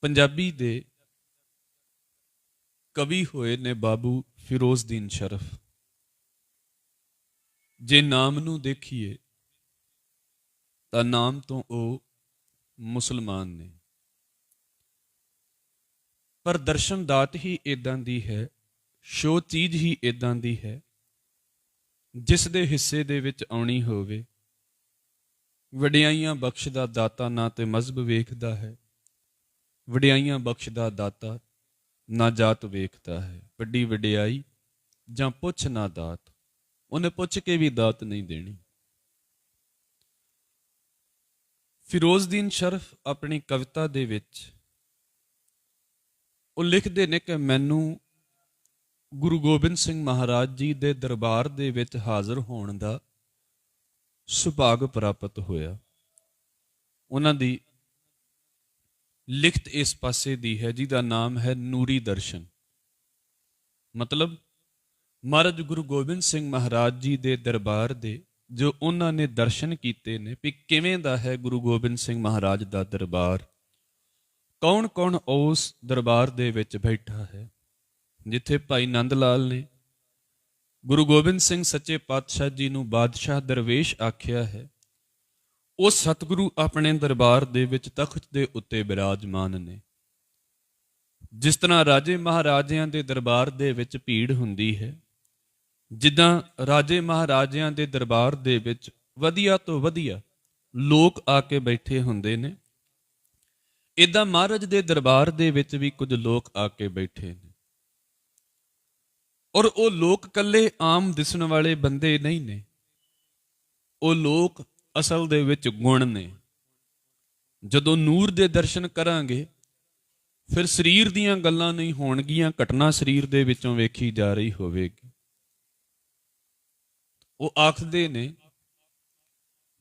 ਪੰਜਾਬੀ ਦੇ ਕਵੀ ਹੋਏ ਨੇ ਬਾਬੂ ਫਿਰੋਜ਼ਦੀਨ ਸ਼ਰਫ। ਜੇ ਨਾਮ ਨੂੰ ਦੇਖੀਏ, ਤਾਂ ਨਾਮ ਤੋਂ ਉਹ ਮੁਸਲਮਾਨ ਨੇ। ਪਰ ਦਰਸ਼ਨ ਦਾਤ ਹੀ ਇਦਾਂ ਦੀ ਹੈ ਸ਼ੋ ਚੀਜ਼ ਹੀ ਇਦਾਂ ਦੀ ਹੈ, ਜਿਸ ਦੇ ਹਿੱਸੇ ਦੇ ਵਿੱਚ ਆਉਣੀ ਹੋਵੇ। ਵਡਿਆਈਆਂ ਬਖਸ਼ਦਾ ਦਾਤਾ ਨਾ ਤੇ ਮਜ਼ਹਬ ਵੇਖਦਾ ਹੈ ਵਡਿਆਈਆਂ ਬਖਸ਼ਦਾ ਦਾਤਾ, ਨਾ ਜਾਤ ਵੇਖਦਾ ਹੈ। ਵੱਡੀ ਵਡਿਆਈ ਜਾਂ ਪੁੱਛ ਨਾ ਦਾਤ, ਉਹਨੇ ਪੁੱਛ ਕੇ ਵੀ ਦਾਤ ਨਹੀਂ ਦੇਣੀ। ਫਿਰੋਜ਼ਦੀਨ ਸ਼ਰਫ ਆਪਣੀ ਕਵਿਤਾ ਦੇ ਵਿੱਚ ਉਹ ਲਿਖਦੇ ਨੇ ਕਿ ਮੈਨੂੰ ਗੁਰੂ ਗੋਬਿੰਦ ਸਿੰਘ ਮਹਾਰਾਜ ਜੀ ਦੇ ਦਰਬਾਰ ਦੇ ਵਿੱਚ ਹਾਜ਼ਰ ਹੋਣ ਦਾ ਸੁਭਾਗ ਪ੍ਰਾਪਤ ਹੋਇਆ। ਉਹਨਾਂ ਦੀ ਲਿਖਤ ਇਸ ਪਾਸੇ ਦੀ ਹੈ, ਜਿਹਦਾ ਨਾਮ ਹੈ ਨੂਰੀ ਦਰਸ਼ਨ। ਮਤਲਬ, ਮਹਾਰਾਜ ਗੁਰੂ ਗੋਬਿੰਦ ਸਿੰਘ ਮਹਾਰਾਜ ਜੀ ਦੇ ਦਰਬਾਰ ਦੇ ਜੋ ਉਹਨਾਂ ਨੇ ਦਰਸ਼ਨ ਕੀਤੇ ਨੇ, ਵੀ ਕਿਵੇਂ ਦਾ ਹੈ ਗੁਰੂ ਗੋਬਿੰਦ ਸਿੰਘ ਮਹਾਰਾਜ ਦਾ ਦਰਬਾਰ? ਕੌਣ-ਕੌਣ ਉਸ ਦਰਬਾਰ ਦੇ ਵਿੱਚ ਬੈਠਾ ਹੈ, ਜਿੱਥੇ ਭਾਈ ਨੰਦ ਲਾਲ ਨੇ ਗੁਰੂ ਗੋਬਿੰਦ ਸਿੰਘ ਸੱਚੇ ਪਾਤਸ਼ਾਹ ਜੀ ਨੂੰ ਬਾਦਸ਼ਾਹ ਦਰਵੇਸ਼ ਆਖਿਆ ਹੈ ਉਹ ਸਤਿਗੁਰੂ ਆਪਣੇ ਦਰਬਾਰ ਦੇ ਵਿੱਚ ਤਖਤ ਦੇ ਉੱਤੇ ਬਿਰਾਜਮਾਨ ਨੇ। ਜਿਸ ਤਰ੍ਹਾਂ ਰਾਜੇ ਮਹਾਰਾਜਿਆਂ ਦੇ ਦਰਬਾਰ ਦੇ ਵਿੱਚ ਭੀੜ ਹੁੰਦੀ ਹੈ, ਜਿੱਦਾਂ ਰਾਜੇ ਮਹਾਰਾਜਿਆਂ ਦੇ ਦਰਬਾਰ ਦੇ ਵਿੱਚ ਵਧੀਆ ਤੋਂ ਵਧੀਆ ਲੋਕ ਆ ਕੇ ਬੈਠੇ ਹੁੰਦੇ ਨੇ ਇਦਾਂ ਮਹਾਰਾਜ ਦੇ ਦਰਬਾਰ ਦੇ ਵਿੱਚ ਵੀ ਕੁਝ ਲੋਕ ਆ ਕੇ ਬੈਠੇ ਨੇ। ਔਰ ਉਹ ਲੋਕ ਕੱਲੇ ਆਮ ਦਿਸਣ ਵਾਲੇ ਬੰਦੇ ਨਹੀਂ ਨੇ। ਉਹ ਲੋਕ ਅਸਲ ਦੇ ਵਿੱਚ ਗੁਣ ਨੇ। ਜਦੋਂ ਨੂਰ ਦੇ ਦਰਸ਼ਨ ਕਰਾਂਗੇ, ਫਿਰ ਸਰੀਰ ਦੀਆਂ ਗੱਲਾਂ ਨਹੀਂ ਹੋਣਗੀਆਂ, ਘਟਨਾ ਸਰੀਰ ਦੇ ਵਿੱਚੋਂ ਵੇਖੀ ਜਾ ਰਹੀ ਹੋਵੇਗੀ। ਉਹ ਆਖਦੇ ਨੇ,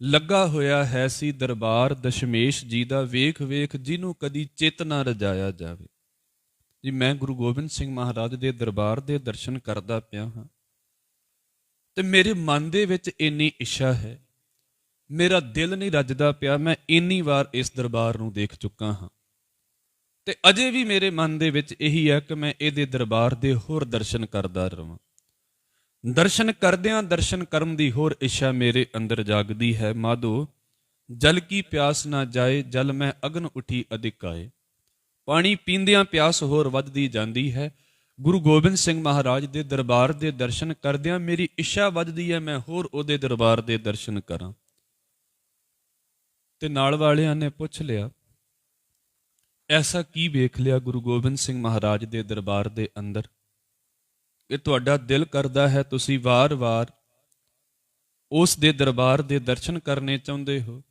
ਲੱਗਾ ਹੋਇਆ ਹੈ ਸੀ ਦਰਬਾਰ ਦਸ਼ਮੇਸ਼ ਜੀ ਦਾ, ਵੇਖ ਵੇਖ ਜਿਹਨੂੰ ਕਦੀ ਚਿਤ ਨਾ ਰਜਾਇਆ ਜਾਵੇ। ਜੀ, ਮੈਂ ਗੁਰੂ ਗੋਬਿੰਦ ਸਿੰਘ ਮਹਾਰਾਜ ਦੇ ਦਰਬਾਰ ਦੇ ਦਰਸ਼ਨ ਕਰਦਾ ਪਿਆ ਹਾਂ। ਤੇ ਮੇਰੇ ਮਨ ਦੇ ਵਿੱਚ ਇੰਨੀ ਇੱਛਾ ਹੈ ਮੇਰਾ ਦਿਲ ਨਹੀਂ ਰੱਜਦਾ ਪਿਆ, ਮੈਂ ਇੰਨੀ ਵਾਰ ਇਸ ਦਰਬਾਰ ਨੂੰ ਦੇਖ ਚੁੱਕਾ ਹਾਂ। ਤੇ ਅਜੇ ਵੀ ਮੇਰੇ ਮਨ ਦੇ ਵਿੱਚ ਇਹੀ ਹੈ ਕਿ ਮੈਂ ਇਹਦੇ ਦਰਬਾਰ ਦੇ ਹੋਰ ਦਰਸ਼ਨ ਕਰਦਾ ਰਵਾਂ। ਦਰਸ਼ਨ ਕਰਦਿਆਂ ਦਰਸ਼ਨ ਕਰਮ ਦੀ ਹੋਰ ਇੱਛਾ ਮੇਰੇ ਅੰਦਰ ਜਾਗਦੀ ਹੈ। ਮਾਧੋ, ਜਲ ਕੀ ਪਿਆਸ ਨਾ ਜਾਏ, ਜਲ ਮੈਂ ਅਗਨ ਉਠੀ ਅਧਿਕਾਏ ਪਾਣੀ ਪੀਂਦਿਆਂ ਪਿਆਸ ਹੋਰ ਵੱਧਦੀ ਜਾਂਦੀ ਹੈ। ਗੁਰੂ ਗੋਬਿੰਦ ਸਿੰਘ ਮਹਾਰਾਜ ਦੇ ਦਰਬਾਰ ਦੇ ਦਰਸ਼ਨ ਕਰਦਿਆਂ ਮੇਰੀ ਇੱਛਾ ਵੱਧਦੀ ਹੈ, ਮੈਂ ਹੋਰ ਉਹਦੇ ਦਰਬਾਰ ਦੇ ਦਰਸ਼ਨ ਕਰਾਂ। ਤੇ ਨਾਲ ਵਾਲਿਆਂ ਨੇ ਪੁੱਛ ਲਿਆ, ਐਸਾ ਕੀ ਵੇਖ ਲਿਆ ਗੁਰੂ ਗੋਬਿੰਦ ਸਿੰਘ ਮਹਾਰਾਜ ਦੇ ਦਰਬਾਰ ਦੇ ਅੰਦਰ? ਕਿ ਤੁਹਾਡਾ ਦਿਲ ਕਰਦਾ ਹੈ ਤੁਸੀਂ ਵਾਰ-ਵਾਰ ਉਸ ਦੇ ਦਰਬਾਰ ਦੇ ਦਰਸ਼ਨ ਕਰਨੇ ਚਾਹੁੰਦੇ ਹੋ?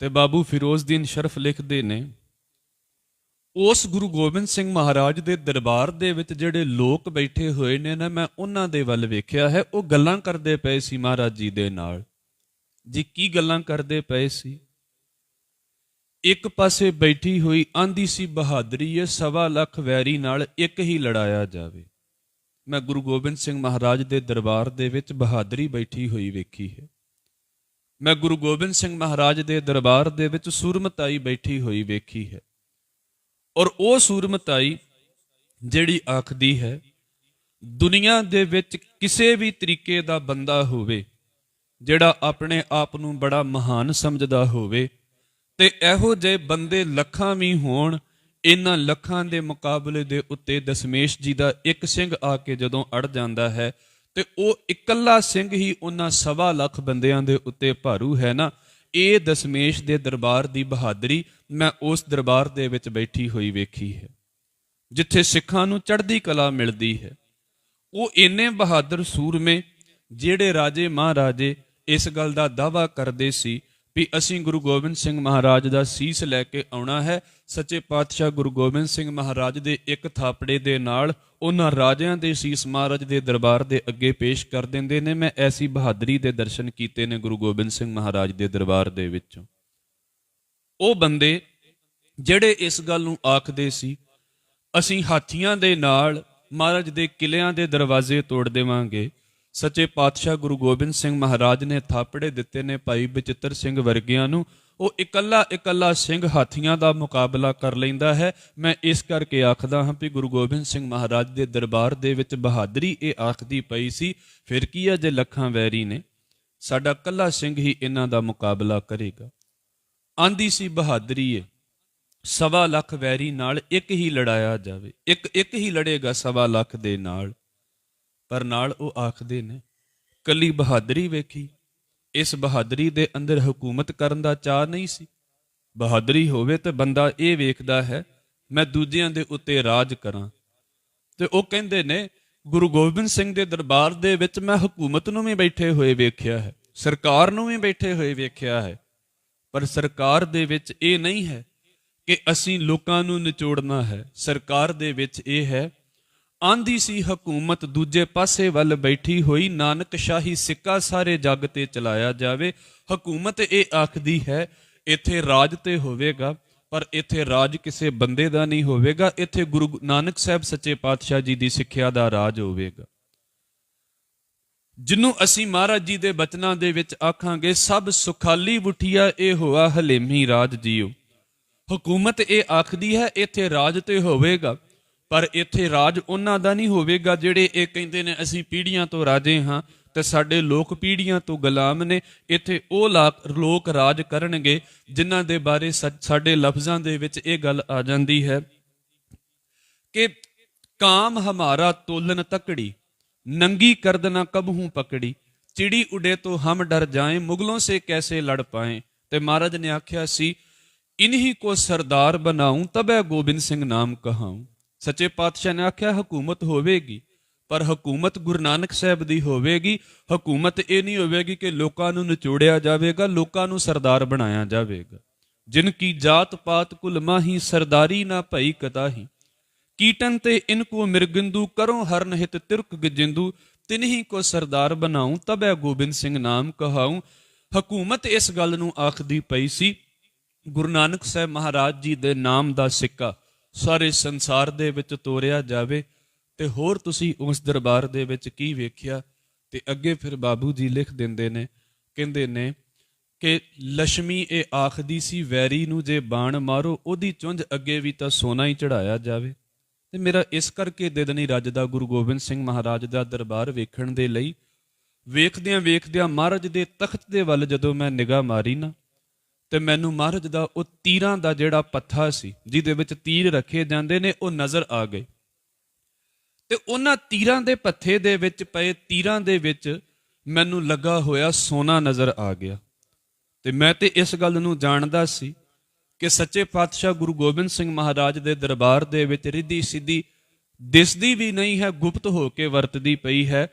ਤੇ ਬਾਬੂ ਫਿਰੋਜ਼ਦੀਨ ਸ਼ਰਫ ਲਿਖਦੇ ਨੇ, ਉਸ ਗੁਰੂ ਗੋਬਿੰਦ ਸਿੰਘ ਮਹਾਰਾਜ ਦੇ ਦਰਬਾਰ ਦੇ ਵਿੱਚ ਜਿਹੜੇ ਲੋਕ ਬੈਠੇ ਹੋਏ ਨੇ ਨਾ, ਮੈਂ ਉਹਨਾਂ ਦੇ ਵੱਲ ਵੇਖਿਆ ਹੈ, ਉਹ ਗੱਲਾਂ ਕਰਦੇ ਪਏ ਸੀ ਮਹਾਰਾਜ ਜੀ ਦੇ ਨਾਲ। ਜੀ ਕੀ ਗੱਲਾਂ ਕਰਦੇ ਪਏ ਸੀ? ਇੱਕ ਪਾਸੇ ਬੈਠੀ ਹੋਈ ਆਂਦੀ ਸੀ, ਬਹਾਦਰੀ ਹੈ ਸਵਾ ਲੱਖ ਵੈਰੀ ਨਾਲ ਇੱਕ ਹੀ ਲੜਾਇਆ ਜਾਵੇ। ਮੈਂ ਗੁਰੂ ਗੋਬਿੰਦ ਸਿੰਘ ਮਹਾਰਾਜ ਦੇ ਦਰਬਾਰ ਦੇ ਵਿੱਚ ਬਹਾਦਰੀ ਬੈਠੀ ਹੋਈ ਵੇਖੀ ਹੈ। ਮੈਂ ਗੁਰੂ ਗੋਬਿੰਦ ਸਿੰਘ ਮਹਾਰਾਜ ਦੇ ਦਰਬਾਰ ਦੇ ਵਿੱਚ ਸੂਰਮਤਾਈ ਬੈਠੀ ਹੋਈ ਵੇਖੀ ਹੈ। ਔਰ ਉਹ ਸੂਰਮਤਾਈ ਜਿਹੜੀ ਆਖਦੀ ਹੈ, ਦੁਨੀਆ ਦੇ ਵਿੱਚ ਕਿਸੇ ਵੀ ਤਰੀਕੇ ਦਾ ਬੰਦਾ ਹੋਵੇ ਜਿਹੜਾ ਆਪਣੇ ਆਪ ਨੂੰ ਬੜਾ ਮਹਾਨ ਸਮਝਦਾ ਹੋਵੇ, ਤੇ ਇਹੋ ਜਿਹੇ ਬੰਦੇ ਲੱਖਾਂ ਵੀ ਹੋਣ, ਇਹਨਾਂ ਲੱਖਾਂ ਦੇ ਮੁਕਾਬਲੇ ਦੇ ਉੱਤੇ ਦਸ਼ਮੇਸ਼ ਜੀ ਦਾ ਇੱਕ ਸਿੰਘ ਆ ਕੇ ਜਦੋਂ ਅੜ ਜਾਂਦਾ ਹੈ, ਤੇ ਉਹ ਇਕੱਲਾ ਸਿੰਘ ਹੀ ਉਹਨਾਂ ਸਵਾ ਲੱਖ ਬੰਦਿਆਂ ਦੇ ਉੱਤੇ ਭਾਰੂ ਹੈ ਨਾ? ਇਹ ਦਸ਼ਮੇਸ਼ ਦੇ ਦਰਬਾਰ ਦੀ ਬਹਾਦਰੀ ਮੈਂ ਉਸ ਦਰਬਾਰ ਦੇ ਵਿੱਚ ਬੈਠੀ ਹੋਈ ਵੇਖੀ ਹੈ, ਜਿੱਥੇ ਸਿੱਖਾਂ ਨੂੰ ਚੜ੍ਹਦੀ ਕਲਾ ਮਿਲਦੀ ਹੈ। ਉਹ ਇੰਨੇ ਬਹਾਦਰ ਸੂਰਮੇ, ਜਿਹੜੇ ਰਾਜੇ ਮਹਾਰਾਜੇ ਇਸ ਗੱਲ ਦਾ ਦਾਵਾ ਕਰਦੇ ਸੀ ਵੀ ਅਸੀਂ ਗੁਰੂ ਗੋਬਿੰਦ ਸਿੰਘ ਮਹਾਰਾਜ ਦਾ ਸੀਸ ਲੈ ਕੇ ਆਉਣਾ ਹੈ। ਸੱਚੇ ਪਾਤਸ਼ਾਹ ਗੁਰੂ ਗੋਬਿੰਦ ਸਿੰਘ ਮਹਾਰਾਜ ਦੇ ਇੱਕ ਥਾਪੜੇ ਦੇ ਨਾਲ ਉਹਨਾਂ ਰਾਜਿਆਂ ਦੇ ਸੀਸ ਮਹਾਰਾਜ ਦੇ ਦਰਬਾਰ ਦੇ ਅੱਗੇ ਪੇਸ਼ ਕਰ ਦਿੰਦੇ ਨੇ। ਮੈਂ ਐਸੀ ਬਹਾਦਰੀ ਦੇ ਦਰਸ਼ਨ ਕੀਤੇ ਨੇ ਗੁਰੂ ਗੋਬਿੰਦ ਸਿੰਘ ਮਹਾਰਾਜ ਦੇ ਦਰਬਾਰ ਦੇ ਵਿੱਚੋਂ। ਉਹ ਬੰਦੇ ਜਿਹੜੇ ਇਸ ਗੱਲ ਨੂੰ ਆਖਦੇ ਸੀ, ਅਸੀਂ ਹਾਥੀਆਂ ਦੇ ਨਾਲ ਮਹਾਰਾਜ ਦੇ ਕਿਲਿਆਂ ਦੇ ਦਰਵਾਜ਼ੇ ਤੋੜ ਦੇਵਾਂਗੇ। ਸੱਚੇ ਪਾਤਸ਼ਾਹ ਗੁਰੂ ਗੋਬਿੰਦ ਸਿੰਘ ਮਹਾਰਾਜ ਨੇ ਥਾਪੜੇ ਦਿੱਤੇ ਨੇ ਭਾਈ ਬਚਿੱਤਰ ਸਿੰਘ ਵਰਗਿਆਂ ਨੂੰ। ਉਹ ਇਕੱਲਾ ਇਕੱਲਾ ਸਿੰਘ ਹਾਥੀਆਂ ਦਾ ਮੁਕਾਬਲਾ ਕਰ ਲੈਂਦਾ ਹੈ। ਮੈਂ ਇਸ ਕਰਕੇ ਆਖਦਾ ਹਾਂ ਕਿ ਗੁਰੂ ਗੋਬਿੰਦ ਸਿੰਘ ਮਹਾਰਾਜ ਦੇ ਦਰਬਾਰ ਦੇ ਵਿੱਚ ਬਹਾਦਰੀ ਇਹ ਆਖਦੀ ਪਈ ਸੀ, ਫਿਰ ਕੀ ਹੈ ਜੇ ਲੱਖਾਂ ਵੈਰੀ ਨੇ? ਸਾਡਾ ਇਕੱਲਾ ਸਿੰਘ ਹੀ ਇਹਨਾਂ ਦਾ ਮੁਕਾਬਲਾ ਕਰੇਗਾ। ਆਂਦੀ ਸੀ ਬਹਾਦਰੀ ਏ। ਸਵਾ ਲੱਖ ਵੈਰੀ ਨਾਲ ਇੱਕ ਹੀ ਲੜਾਇਆ ਜਾਵੇ। ਇੱਕ ਇੱਕ ਹੀ ਲੜੇਗਾ ਸਵਾ ਲੱਖ ਦੇ ਨਾਲ। ਪਰ ਨਾਲ ਉਹ ਆਖਦੇ ਨੇ, ਕੱਲੀ ਬਹਾਦਰੀ ਵੇਖੀ, ਇਸ ਬਹਾਦਰੀ ਦੇ ਅੰਦਰ ਹਕੂਮਤ ਕਰਨ ਦਾ ਚਾਹ ਨਹੀਂ ਸੀ। ਬਹਾਦਰੀ ਹੋਵੇ ਤੇ ਬੰਦਾ ਇਹ ਵੇਖਦਾ ਹੈ, ਮੈਂ ਦੂਜਿਆਂ ਦੇ ਉੱਤੇ ਰਾਜ ਕਰਾਂ। ਤੇ ਉਹ ਕਹਿੰਦੇ ਨੇ, ਗੁਰੂ ਗੋਬਿੰਦ ਸਿੰਘ ਦੇ ਦਰਬਾਰ ਦੇ ਵਿੱਚ ਮੈਂ ਹਕੂਮਤ ਨੂੰ ਵੀ ਬੈਠੇ ਹੋਏ ਵੇਖਿਆ ਹੈ, ਸਰਕਾਰ ਨੂੰ ਵੀ ਬੈਠੇ ਹੋਏ ਵੇਖਿਆ ਹੈ। ਪਰ ਸਰਕਾਰ ਦੇ ਵਿੱਚ ਇਹ ਨਹੀਂ ਹੈ ਕਿ ਅਸੀਂ ਲੋਕਾਂ ਨੂੰ ਨਿਚੋੜਨਾ ਹੈ। ਸਰਕਾਰ ਦੇ ਵਿੱਚ ਇਹ ਹੈ ਆਂਦੀ ਸੀ ਹਕੂਮਤ ਦੂਜੇ ਪਾਸੇ ਵੱਲ ਬੈਠੀ ਹੋਈ, ਨਾਨਕ ਸ਼ਾਹੀ ਸਿੱਕਾ ਸਾਰੇ ਜੱਗ ਤੇ ਚਲਾਇਆ ਜਾਵੇ। ਹਕੂਮਤ ਇਹ ਆਖਦੀ ਹੈ, ਇੱਥੇ ਰਾਜ ਤੇ ਹੋਵੇਗਾ, ਪਰ ਇੱਥੇ ਰਾਜ ਕਿਸੇ ਬੰਦੇ ਦਾ ਨਹੀਂ ਹੋਵੇਗਾ। ਇੱਥੇ ਗੁਰੂ ਨਾਨਕ ਸਾਹਿਬ ਸੱਚੇ ਪਾਤਸ਼ਾਹ ਜੀ ਦੀ ਸਿੱਖਿਆ ਦਾ ਰਾਜ ਹੋਵੇਗਾ। ਜਿਹਨੂੰ ਅਸੀਂ ਮਹਾਰਾਜ ਜੀ ਦੇ ਬਚਨਾਂ ਦੇ ਵਿੱਚ ਆਖਾਂਗੇ, ਸਭ ਸੁਖਾਲੀ ਬੁਠੀਆ, ਇਹ ਹੋਆ ਹਲੇਮੀ ਰਾਜ ਜੀਓ। ਹਕੂਮਤ ਇਹ ਆਖਦੀ ਹੈ, ਇੱਥੇ ਰਾਜ ਤੇ ਹੋਵੇਗਾ ਪਰ ਇੱਥੇ ਰਾਜ ਉਹਨਾਂ ਦਾ ਨਹੀਂ ਹੋਵੇਗਾ ਜਿਹੜੇ ਇਹ ਕਹਿੰਦੇ ਨੇ, ਅਸੀਂ ਪੀੜ੍ਹੀਆਂ ਤੋਂ ਰਾਜੇ ਹਾਂ ਤੇ ਸਾਡੇ ਲੋਕ ਪੀੜ੍ਹੀਆਂ ਤੋਂ ਗੁਲਾਮ ਨੇ। ਇੱਥੇ ਉਹ ਲਾ- ਲੋਕ ਰਾਜ ਕਰਨਗੇ ਜਿਨ੍ਹਾਂ ਦੇ ਬਾਰੇ ਸਾ- ਸਾਡੇ ਲਫ਼ਜ਼ਾਂ ਦੇ ਵਿੱਚ ਇਹ ਗੱਲ ਆ ਜਾਂਦੀ ਹੈ ਕਿ ਕਾਮ ਹਮਾਰਾ ਤੋਲਨ ਤਕੜੀ, ਨੰਗੀ ਕਰਦਨਾ ਕਬਹੂ ਪਕੜੀ, ਚਿੜੀ ਉਡੇ ਤੋਂ ਹਮ ਡਰ ਜਾਏ, ਮੁਗਲੋਂ ਸੇ ਕੈਸੇ ਲੜ ਪਾਏ। ਤੇ ਮਹਾਰਾਜ ਨੇ ਆਖਿਆ ਸੀ, ਇਨਹੀ ਕੋ ਸਰਦਾਰ ਬਣਾਉਂ, ਤਬੈ ਗੋਬਿੰਦ ਸਿੰਘ ਨਾਮ ਕਹਾਉਂ। ਸੱਚੇ ਪਾਤਸ਼ਾਹ ਨੇ ਆਖਿਆ, ਹਕੂਮਤ ਹੋਵੇਗੀ, ਪਰ ਹਕੂਮਤ ਗੁਰੂ ਨਾਨਕ ਸਾਹਿਬ ਦੀ ਹੋਵੇਗੀ। ਹਕੂਮਤ ਇਹ ਨਹੀਂ ਹੋਵੇਗੀ ਕਿ ਲੋਕਾਂ ਨੂੰ ਨਿਚੋੜਿਆ ਜਾਵੇਗਾ, ਲੋਕਾਂ ਨੂੰ ਸਰਦਾਰ ਬਣਾਇਆ ਜਾਵੇਗਾ। ਜਿਨ ਕੀ ਜਾਤ ਪਾਤ ਕੁਲ ਮਾਹੀ, ਸਰਦਾਰੀ ਨਾ ਭਈ ਕਤਾਹੀ। ਕੀਟਨ ਤੇ ਇਨਕੋ ਮਿਰਗਿੰਦੂ, ਕਰੋ ਹਰਨ ਹਿਤ ਤਿਰਕ ਗਜਿੰਦੂ। ਤਿਨਹੀ ਕੋ ਸਰਦਾਰ ਬਣਾਉ, ਤਬੈ ਗੋਬਿੰਦ ਸਿੰਘ ਨਾਮ ਕਹਾਉ। ਹਕੂਮਤ ਇਸ ਗੱਲ ਨੂੰ ਆਖਦੀ ਪਈ ਸੀ, ਗੁਰੂ ਨਾਨਕ ਸਾਹਿਬ ਮਹਾਰਾਜ ਜੀ ਦੇ ਨਾਮ ਦਾ ਸਿੱਕਾ। ਸਾਰੇ ਸੰਸਾਰ ਦੇ ਵਿੱਚ ਤੋਰਿਆ ਜਾਵੇ ਤੇ ਹੋਰ ਤੁਸੀਂ ਉਸ ਦਰਬਾਰ ਦੇ ਵਿੱਚ ਕੀ ਵੇਖਿਆ? ਤੇ ਅੱਗੇ ਫਿਰ ਬਾਬੂ ਜੀ ਲਿਖ ਦਿੰਦੇ ਨੇ, ਕਹਿੰਦੇ ਨੇ ਕਿ ਲక్ష్ਮੀ ਇਹ ਆਖਦੀ ਸੀ, ਵੈਰੀ ਨੂੰ ਜੇ ਬਾਣ ਮਾਰੋ, ਉਹਦੀ ਚੁੰਝ ਅੱਗੇ ਵੀ ਤਾਂ ਸੋਨਾ ਹੀ ਚੜਾਇਆ ਜਾਵੇ। ਤੇ ਮੇਰਾ ਇਸ ਕਰਕੇ ਦਿਲ ਨਹੀਂ ਰੱਜਦਾ ਗੁਰੂ ਗੋਬਿੰਦ ਸਿੰਘ ਮਹਾਰਾਜ ਦਾ ਦਰਬਾਰ ਵੇਖਣ ਦੇ ਲਈ। ਵੇਖਦਿਆਂ ਵੇਖਦਿਆਂ ਮਹਾਰਾਜ ਦੇ ਤਖਤ ਦੇ ਵੱਲ ਜਦੋਂ ਮੈਂ ਨਿਗਾਹ ਮਾਰੀ ਨਾ ਤੇ ਮੈਨੂੰ ਮਹਾਰਾਜ ਦਾ ਉਹ ਤੀਰਾਂ ਦਾ ਜਿਹੜਾ ਪੱਥਾ ਸੀ, ਜਿਹਦੇ ਵਿੱਚ ਤੀਰ ਰੱਖੇ ਜਾਂਦੇ ਨੇ, ਉਹ ਨਜ਼ਰ ਆ ਗਏ। ਤੇ ਉਹਨਾਂ ਤੀਰਾਂ ਦੇ ਪੱਥੇ ਦੇ ਵਿੱਚ ਪਏ ਤੀਰਾਂ ਦੇ ਵਿੱਚ ਮੈਨੂੰ ਲੱਗਾ ਹੋਇਆ ਸੋਨਾ ਨਜ਼ਰ ਆ ਗਿਆ। ਤੇ ਮੈਂ ਤੇ ਇਸ ਗੱਲ ਨੂੰ ਜਾਣਦਾ ਸੀ ਕਿ ਸੱਚੇ ਪਾਤਸ਼ਾਹ ਗੁਰੂ ਗੋਬਿੰਦ ਸਿੰਘ ਮਹਾਰਾਜ ਦੇ ਦਰਬਾਰ ਦੇ ਵਿੱਚ ਰਿੱਧੀ ਸਿੱਧੀ ਦਿਸਦੀ ਵੀ ਨਹੀਂ ਹੈ, ਗੁਪਤ ਹੋ ਕੇ ਵਰਤਦੀ ਪਈ ਹੈ।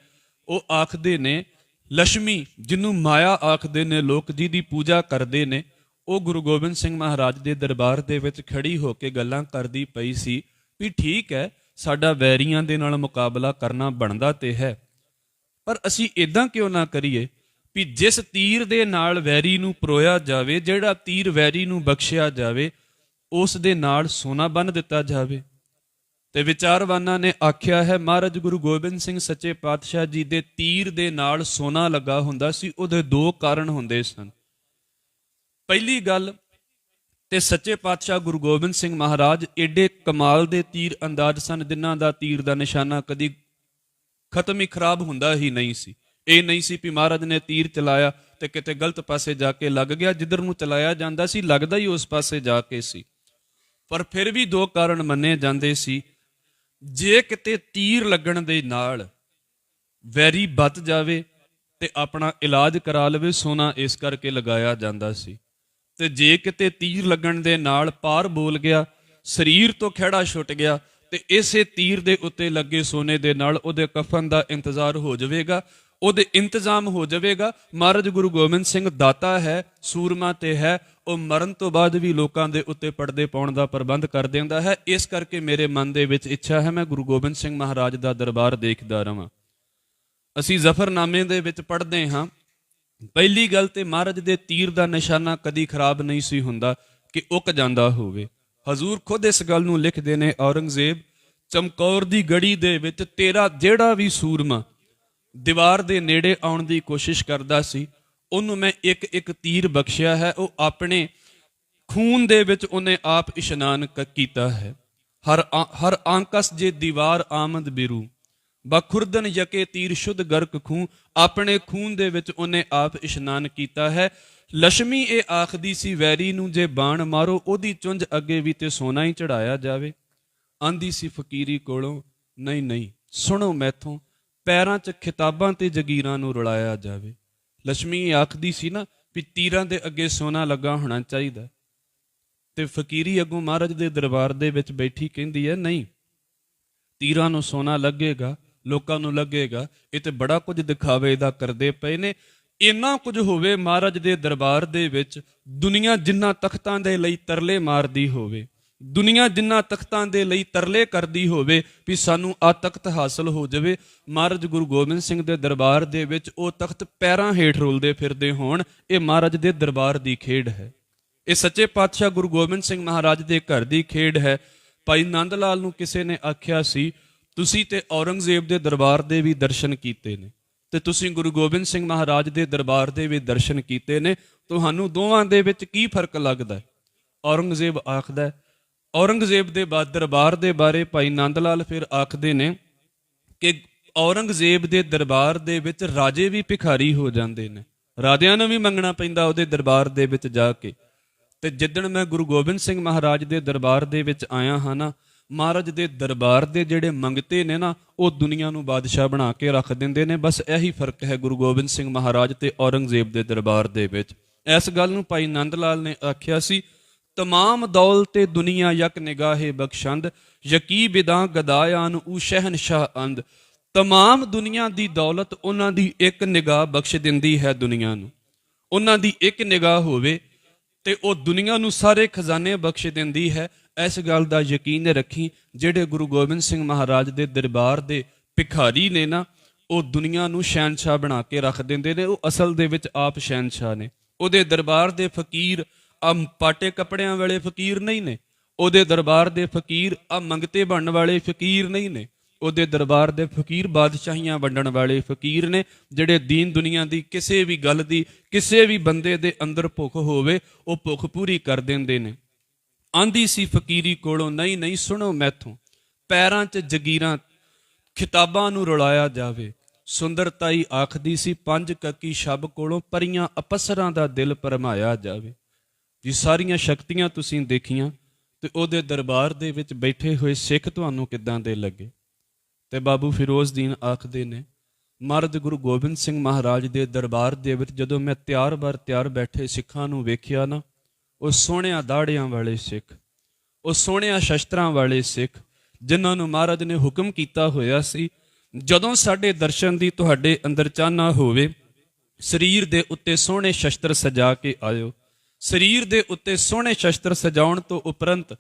ਉਹ ਆਖਦੇ ਨੇ ਲక్ష్ਮੀ ਜਿਹਨੂੰ ਮਾਇਆ ਆਖਦੇ ਨੇ, ਲੋਕ ਜੀ ਦੀ ਪੂਜਾ ਕਰਦੇ ਨੇ ਉਹ ਗੁਰੂ ਗੋਬਿੰਦ ਸਿੰਘ ਮਹਾਰਾਜ ਦੇ ਦਰਬਾਰ ਦੇ ਵਿੱਚ ਖੜੀ ਹੋ ਕੇ ਗੱਲਾਂ ਕਰਦੀ ਪਈ ਸੀ ਵੀ ਠੀਕ ਹੈ, ਸਾਡਾ ਵੈਰੀਆਂ ਦੇ ਨਾਲ ਮੁਕਾਬਲਾ ਕਰਨਾ ਬਣਦਾ ਤੇ ਹੈ। ਪਰ ਅਸੀਂ ਇਦਾਂ ਕਿਉਂ ਨਾ ਕਰੀਏ ਵੀ ਜਿਸ ਤੀਰ ਦੇ ਨਾਲ ਵੈਰੀ ਨੂੰ ਪਰੋਇਆ ਜਾਵੇ, ਜਿਹੜਾ ਤੀਰ ਵੈਰੀ ਨੂੰ ਬਖਸ਼ਿਆ ਜਾਵੇ, ਉਸ ਦੇ ਨਾਲ ਸੋਨਾ ਬੰਨ ਦਿੱਤਾ ਜਾਵੇ। ਤੇ ਵਿਚਾਰਵਾਨਾਂ ਨੇ ਆਖਿਆ ਹੈ, ਮਹਾਰਾਜ ਗੁਰੂ ਗੋਬਿੰਦ ਸਿੰਘ ਸੱਚੇ ਪਾਤਸ਼ਾਹ ਜੀ ਦੇ ਤੀਰ ਦੇ ਨਾਲ ਸੋਨਾ ਲੱਗਾ ਹੁੰਦਾ ਸੀ, ਉਹਦੇ ਦੋ ਕਾਰਨ ਹੁੰਦੇ ਸਨ। ਪਹਿਲੀ ਗੱਲ ਤੇ ਸੱਚੇ ਪਾਤਸ਼ਾਹ ਗੁਰੂ ਗੋਬਿੰਦ ਸਿੰਘ ਮਹਾਰਾਜ ਏਡੇ ਕਮਾਲ ਦੇ ਤੀਰ ਅੰਦਾਜ਼ ਸਨ, ਜਿਨ੍ਹਾਂ ਦਾ ਤੀਰ ਦਾ ਨਿਸ਼ਾਨਾ ਕਦੀ ਖਤਮ ਹੀ ਖਰਾਬ ਹੁੰਦਾ ਹੀ ਨਹੀਂ ਸੀ। ਇਹ ਨਹੀਂ ਸੀ ਵੀ ਮਹਾਰਾਜ ਨੇ ਤੀਰ ਚਲਾਇਆ ਤੇ ਕਿਤੇ ਗਲਤ ਪਾਸੇ ਜਾ ਕੇ ਲੱਗ ਗਿਆ, ਜਿੱਧਰ ਨੂੰ ਚਲਾਇਆ ਜਾਂਦਾ ਸੀ, ਲੱਗਦਾ ਹੀ ਉਸ ਪਾਸੇ ਜਾ ਕੇ ਸੀ। ਪਰ ਫਿਰ ਵੀ ਦੋ ਕਾਰਨ ਮੰਨੇ ਜਾਂਦੇ ਸੀ। ਜੇ ਕਿਤੇ ਤੀਰ ਲੱਗਣ ਦੇ ਨਾਲ ਵੈਰੀ ਬਚ ਜਾਵੇ ਤੇ ਆਪਣਾ ਇਲਾਜ ਕਰਾ ਲਵੇ, ਸੋਨਾ ਇਸ ਕਰਕੇ ਲਗਾਇਆ ਜਾਂਦਾ ਸੀ। ਤੇ ਜੇ ਕਿਤੇ ਤੀਰ ਲੱਗਣ ਦੇ ਨਾਲ ਪਾਰ ਬੋਲ ਗਿਆ, ਸਰੀਰ ਤੋਂ ਖਿਹੜਾ ਛੁੱਟ ਗਿਆ, ਤੇ ਇਸੇ ਤੀਰ ਦੇ ਉੱਤੇ ਲੱਗੇ ਸੋਨੇ ਦੇ ਨਾਲ ਉਹਦੇ ਕਫਨ ਦਾ ਇੰਤਜ਼ਾਰ ਹੋ ਜਾਵੇਗਾ, ਉਹਦੇ ਇੰਤਜ਼ਾਮ ਹੋ ਜਾਵੇਗਾ। ਮਹਾਰਾਜ ਗੁਰੂ ਗੋਬਿੰਦ ਸਿੰਘ ਦਾਤਾ ਹੈ, ਸੂਰਮਾ ਤੇ ਹੈ, ਉਹ ਮਰਨ ਤੋਂ ਬਾਅਦ ਵੀ ਲੋਕਾਂ ਦੇ ਉੱਤੇ ਪਰਦੇ ਪਾਉਣ ਦਾ ਪ੍ਰਬੰਧ ਕਰ ਦਿੰਦਾ ਹੈ। ਇਸ ਕਰਕੇ ਮੇਰੇ ਮਨ ਦੇ ਵਿੱਚ ਇੱਛਾ ਹੈ, ਮੈਂ ਗੁਰੂ ਗੋਬਿੰਦ ਸਿੰਘ ਮਹਾਰਾਜ ਦਾ ਦਰਬਾਰ ਦੇਖਦਾ ਰਵਾਂ। ਅਸੀਂ ਜ਼ਫਰਨਾਮੇ ਦੇ ਵਿੱਚ ਪੜ੍ਹਦੇ ਹਾਂ ਪਹਿਲੀ ਗੱਲ ਤੇ ਮਹਾਰਾਜ ਦੇ ਤੀਰ ਦਾ ਨਿਸ਼ਾਨਾ ਕਦੀ ਖਰਾਬ ਨਹੀਂ ਸੀ ਹੁੰਦਾ ਕਿ ਉੱਕ ਜਾਂਦਾ ਹੋਵੇ। ਹਜ਼ੂਰ ਖੁਦ ਇਸ ਗੱਲ ਨੂੰ ਲਿਖਦੇ ਨੇ, ਔਰੰਗਜ਼ੇਬ, ਚਮਕੌਰ ਦੀ ਗੜੀ ਦੇ ਵਿੱਚ ਤੇਰਾ ਜਿਹੜਾ ਵੀ ਸੂਰਮਾ ਦੀਵਾਰ ਦੇ ਨੇੜੇ ਆਉਣ ਦੀ ਕੋਸ਼ਿਸ਼ ਕਰਦਾ ਸੀ, ਉਹਨੂੰ ਮੈਂ ਇੱਕ ਇੱਕ ਤੀਰ ਬਖਸ਼ਿਆ ਹੈ, ਉਹ ਆਪਣੇ ਖੂਨ ਦੇ ਵਿੱਚ ਉਹਨੇ ਆਪ ਇਸ਼ਨਾਨ ਕੀਤਾ ਹੈ। ਹਰ ਆ- ਹਰ ਆਂਕਸ ਜੇ ਦੀਵਾਰ ਆਮਦ ਬਿਰੂ ਬਖੁਰਦਨ ਯਕੇ ਤੀਰ ਸ਼ੁੱਧ ਗਰਕ ਖੂਨ ਆਪਣੇ ਖੂਨ ਦੇ ਵਿੱਚ ਉਹਨੇ ਆਪ ਇਸ਼ਨਾਨ ਕੀਤਾ ਹੈ। ਲక్ష్ਮੀ ਇਹ ਆਖਦੀ ਸੀ, ਵੈਰੀ ਨੂੰ ਜੇ ਬਾਣ ਮਾਰੋ, ਉਹਦੀ ਚੁੰਝ ਅੱਗੇ ਵੀ ਤੇ ਸੋਨਾ ਹੀ ਚੜਾਇਆ ਜਾਵੇ। ਆਂਦੀ ਸੀ ਫਕੀਰੀ ਕੋਲੋਂ, ਨਹੀਂ ਨਹੀਂ, ਸੁਣੋ ਮੈਥੋਂ, ਪੈਰਾਂ 'ਚ ਖਿਤਾਬਾਂ ਤੇ ਜਗੀਰਾਂ ਨੂੰ ਰੁਲਾਇਆ ਜਾਵੇ। ਲక్ష్ਮੀ ਆਖਦੀ ਸੀ ਨਾ ਵੀ ਤੀਰਾਂ ਦੇ ਅੱਗੇ ਸੋਨਾ ਲੱਗਾ ਹੋਣਾ ਚਾਹੀਦਾ। ਤੇ ਫਕੀਰੀ ਅੱਗੋਂ ਮਹਾਰਾਜ ਦੇ ਦਰਬਾਰ ਦੇ ਵਿੱਚ ਬੈਠੀ ਕਹਿੰਦੀ ਹੈ, ਨਹੀਂ, ਤੀਰਾਂ ਨੂੰ ਸੋਨਾ ਲੱਗੇਗਾ। ਲੋਕਾਂ ਨੂੰ ਲੱਗੇਗਾ, ਇਹ ਤੇ ਬੜਾ ਕੁਝ ਦਿਖਾਵੇ ਦਾ ਕਰਦੇ ਪਏ ਨੇ। ਇੰਨਾ ਕੁਝ ਹੋਵੇ ਮਹਾਰਾਜ ਦੇ ਦਰਬਾਰ ਦੇ ਵਿੱਚ, ਦੁਨੀਆ ਜਿੰਨਾ ਤਖਤਾਂ ਦੇ ਲਈ ਤਰਲੇ ਮਾਰਦੀ ਹੋਵੇ, ਦੁਨੀਆ ਜਿੰਨਾ ਤਖਤਾਂ ਦੇ ਲਈ ਤਰਲੇ ਕਰਦੀ ਹੋਵੇ ਵੀ ਸਾਨੂੰ ਆ ਤਖਤ ਹਾਸਲ ਹੋ ਜਾਵੇ। ਮਹਾਰਾਜ ਗੁਰੂ ਗੋਬਿੰਦ ਸਿੰਘ ਦੇ ਦਰਬਾਰ ਦੇ ਵਿੱਚ ਉਹ ਤਖਤ ਪੈਰਾਂ ਹੇਠ ਰੁਲਦੇ ਫਿਰਦੇ ਹੋਣ, ਇਹ ਮਹਾਰਾਜ ਦੇ ਦਰਬਾਰ ਦੀ ਖੇਡ ਹੈ। ਇਹ ਸੱਚੇ ਪਾਤਸ਼ਾਹ ਗੁਰੂ ਗੋਬਿੰਦ ਸਿੰਘ ਮਹਾਰਾਜ ਦੇ ਘਰ ਦੀ ਖੇਡ ਹੈ। ਭਾਈ ਨੰਦ ਲਾਲ ਨੂੰ ਕਿਸੇ ਨੇ ਆਖਿਆ ਸੀ ਤੁਸੀਂ ਤੇ ਔਰੰਗਜ਼ੇਬ ਦੇ ਦਰਬਾਰ ਦੇ ਵੀ ਦਰਸ਼ਨ ਕੀਤੇ ਨੇ ਤੇ ਤੁਸੀਂ ਗੁਰੂ ਗੋਬਿੰਦ ਸਿੰਘ ਮਹਾਰਾਜ ਦੇ ਦਰਬਾਰ ਦੇ ਵੀ ਦਰਸ਼ਨ ਕੀਤੇ ਨੇ, ਤੁਹਾਨੂੰ ਦੋਵਾਂ ਦੇ ਵਿੱਚ ਕੀ ਫ਼ਰਕ ਲੱਗਦਾ ਹੈ? ਔਰੰਗਜ਼ੇਬ ਆਖਦਾ ਹੈ, ਔਰੰਗਜ਼ੇਬ ਦੇ ਬਾਦ ਦਰਬਾਰ ਦੇ ਬਾਰੇ ਭਾਈ ਨੰਦ ਲਾਲ ਫਿਰ ਆਖਦੇ ਨੇ ਕਿ ਔਰੰਗਜ਼ੇਬ ਦੇ ਦਰਬਾਰ ਦੇ ਵਿੱਚ ਰਾਜੇ ਵੀ ਭਿਖਾਰੀ ਹੋ ਜਾਂਦੇ ਨੇ। ਰਾਜਿਆਂ ਨੂੰ ਵੀ ਮੰਗਣਾ ਪੈਂਦਾ ਉਹਦੇ ਦਰਬਾਰ ਦੇ ਵਿੱਚ ਜਾ ਕੇ। ਤੇ ਜਿੱਦਣ ਮੈਂ ਗੁਰੂ ਗੋਬਿੰਦ ਸਿੰਘ ਮਹਾਰਾਜ ਦੇ ਦਰਬਾਰ ਦੇ ਵਿੱਚ ਆਇਆ ਹਾਂ ਨਾ ਮਹਾਰਾਜ ਦੇ ਦਰਬਾਰ ਦੇ ਜਿਹੜੇ ਮੰਗਤੇ ਨੇ ਨਾ, ਉਹ ਦੁਨੀਆ ਨੂੰ ਬਾਦਸ਼ਾਹ ਬਣਾ ਕੇ ਰੱਖ ਦਿੰਦੇ ਨੇ। ਬਸ ਇਹੀ ਫ਼ਰਕ ਹੈ ਗੁਰੂ ਗੋਬਿੰਦ ਸਿੰਘ ਮਹਾਰਾਜ ਤੇ ਔਰੰਗਜ਼ੇਬ ਦੇ ਦਰਬਾਰ ਦੇ ਵਿੱਚ। ਇਸ ਗੱਲ ਨੂੰ ਭਾਈ ਨੰਦ ਲਾਲ ਨੇ ਆਖਿਆ ਸੀ, ਤਮਾਮ ਦੌਲਤੇ ਦੁਨੀਆ ਯਕ ਨਿਗਾਹੇ ਬਖਸ਼ੰਦ, ਯਕੀ ਬਿਦਾਂ ਗਦਾਇਆਨ ਊ ਸ਼ਹਿਨशाह ਅੰਦ ਤਮਾਮ ਦੁਨੀਆ ਦੀ ਦੌਲਤ ਉਹਨਾਂ ਦੀ ਇੱਕ ਨਿਗਾਹ ਬਖਸ਼ ਦਿੰਦੀ ਹੈ ਦੁਨੀਆ ਨੂੰ। ਉਹਨਾਂ ਦੀ ਇੱਕ ਨਿਗਾਹ ਹੋਵੇ ਤੇ ਉਹ ਦੁਨੀਆ ਨੂੰ ਸਾਰੇ ਖਜ਼ਾਨੇ ਬਖਸ਼ ਦਿੰਦੀ ਹੈ। ਇਸ ਗੱਲ ਦਾ ਯਕੀਨ ਰੱਖੀ ਜਿਹੜੇ ਗੁਰੂ ਗੋਬਿੰਦ ਸਿੰਘ ਮਹਾਰਾਜ ਦੇ ਦਰਬਾਰ ਦੇ ਭਿਖਾਰੀ ਨੇ ਨਾ, ਉਹ ਦੁਨੀਆ ਨੂੰ ਸ਼ਹਿਨशाह ਬਣਾ ਕੇ ਰੱਖ ਦਿੰਦੇ ਨੇ, ਉਹ ਅਸਲ ਦੇ ਵਿੱਚ ਆਪ ਸ਼ਹਿਨशाह ਨੇ। ਉਹਦੇ ਦਰਬਾਰ ਦੇ ਫਕੀਰ ਆ ਪਾਟੇ ਕੱਪੜਿਆਂ ਵਾਲੇ ਫਕੀਰ ਨਹੀਂ ਨੇ, ਉਹਦੇ ਦਰਬਾਰ ਦੇ ਫਕੀਰ ਆ ਮੰਗਤੇ ਬਣਨ ਵਾਲੇ ਫਕੀਰ ਨਹੀਂ ਨੇ, ਉਹਦੇ ਦਰਬਾਰ ਦੇ ਫਕੀਰ ਬਾਦਸ਼ਾਹੀਆਂ ਵੰਡਣ ਵਾਲੇ ਫਕੀਰ ਨੇ, ਜਿਹੜੇ ਦੀਨ ਦੁਨੀਆ ਦੀ ਕਿਸੇ ਵੀ ਗੱਲ ਦੀ, ਕਿਸੇ ਵੀ ਬੰਦੇ ਦੇ ਅੰਦਰ ਭੁੱਖ ਹੋਵੇ, ਉਹ ਭੁੱਖ ਪੂਰੀ ਕਰ ਦਿੰਦੇ ਨੇ। ਆਂਦੀ ਸੀ ਫਕੀਰੀ ਕੋਲੋਂ, ਨਹੀਂ ਨਹੀਂ, ਸੁਣੋ ਮੈਥੋਂ। ਪੈਰਾਂ 'ਚ ਜਗੀਰਾਂ, ਖਿਤਾਬਾਂ ਨੂੰ ਰੁਲਾਇਆ ਜਾਵੇ। ਸੁੰਦਰਤਾਈ ਆਖਦੀ ਸੀ, ਪੰਜ ਕੱਕੀ ਸ਼ਬ ਕੋਲੋਂ ਪਰੀਆਂ ਅਪਸਰਾਂ ਦਾ ਦਿਲ ਪਰਮਾਇਆ ਜਾਵੇ। ਜੀ, ਸਾਰੀਆਂ ਸ਼ਕਤੀਆਂ ਤੁਸੀਂ ਦੇਖੀਆਂ ਤੇ ਉਹਦੇ ਦਰਬਾਰ ਦੇ ਵਿੱਚ ਬੈਠੇ ਹੋਏ ਸਿੱਖ ਤੁਹਾਨੂੰ ਕਿੱਦਾਂ ਦੇ ਲੱਗੇ? ਤੇ ਬਾਬੂ ਫਿਰੋਜ਼ਦੀਨ ਆਖਦੇ ਨੇ, ਮਰਦ ਗੁਰੂ ਗੋਬਿੰਦ ਸਿੰਘ ਮਹਾਰਾਜ ਦੇ ਦਰਬਾਰ ਦੇ ਵਿੱਚ ਜਦੋਂ ਮੈਂ ਤਿਆਰ ਬਰ ਤਿਆਰ ਬੈਠੇ ਸਿੱਖਾਂ ਨੂੰ ਵੇਖਿਆ ਨਾ ਉਹ ਸੋਹਣਿਆਂ ਦਾੜਿਆਂ ਵਾਲੇ ਸਿੱਖ, ਉਹ ਸੋਹਣਿਆਂ ਸ਼ਸਤਰਾਂ ਵਾਲੇ ਸਿੱਖ, ਜਿਨ੍ਹਾਂ ਨੂੰ ਮਹਾਰਾਜ ਨੇ ਹੁਕਮ ਕੀਤਾ ਹੋਇਆ ਸੀ, ਜਦੋਂ ਸਾਡੇ ਦਰਸ਼ਨ ਦੀ ਤੁਹਾਡੇ ਅੰਦਰ ਚਾਹਨਾ ਹੋਵੇ, ਸਰੀਰ ਦੇ ਉੱਤੇ ਸੋਹਣੇ ਸ਼ਸਤਰ ਸਜਾ ਕੇ ਆਇਓ। ਸਰੀਰ ਦੇ ਉੱਤੇ ਸੋਹਣੇ ਸ਼ਸਤਰ ਸਜਾਉਣ ਤੋਂ ਉਪਰੰਤ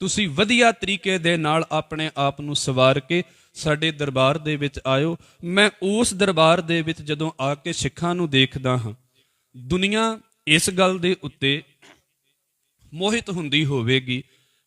ਤੁਸੀਂ ਵਧੀਆ ਤਰੀਕੇ ਦੇ ਨਾਲ ਆਪਣੇ ਆਪ ਨੂੰ ਸਵਾਰ ਕੇ ਸਾਡੇ ਦਰਬਾਰ ਦੇ ਵਿੱਚ ਆਇਓ। ਮੈਂ ਉਸ ਦਰਬਾਰ ਦੇ ਵਿੱਚ ਜਦੋਂ ਆ ਕੇ ਸਿੱਖਾਂ ਨੂੰ ਦੇਖਦਾ ਹਾਂ, ਦੁਨੀਆ ਇਸ ਗੱਲ ਦੇ ਉੱਤੇ ਮੋਹਿਤ ਹੁੰਦੀ ਹੋਵੇਗੀ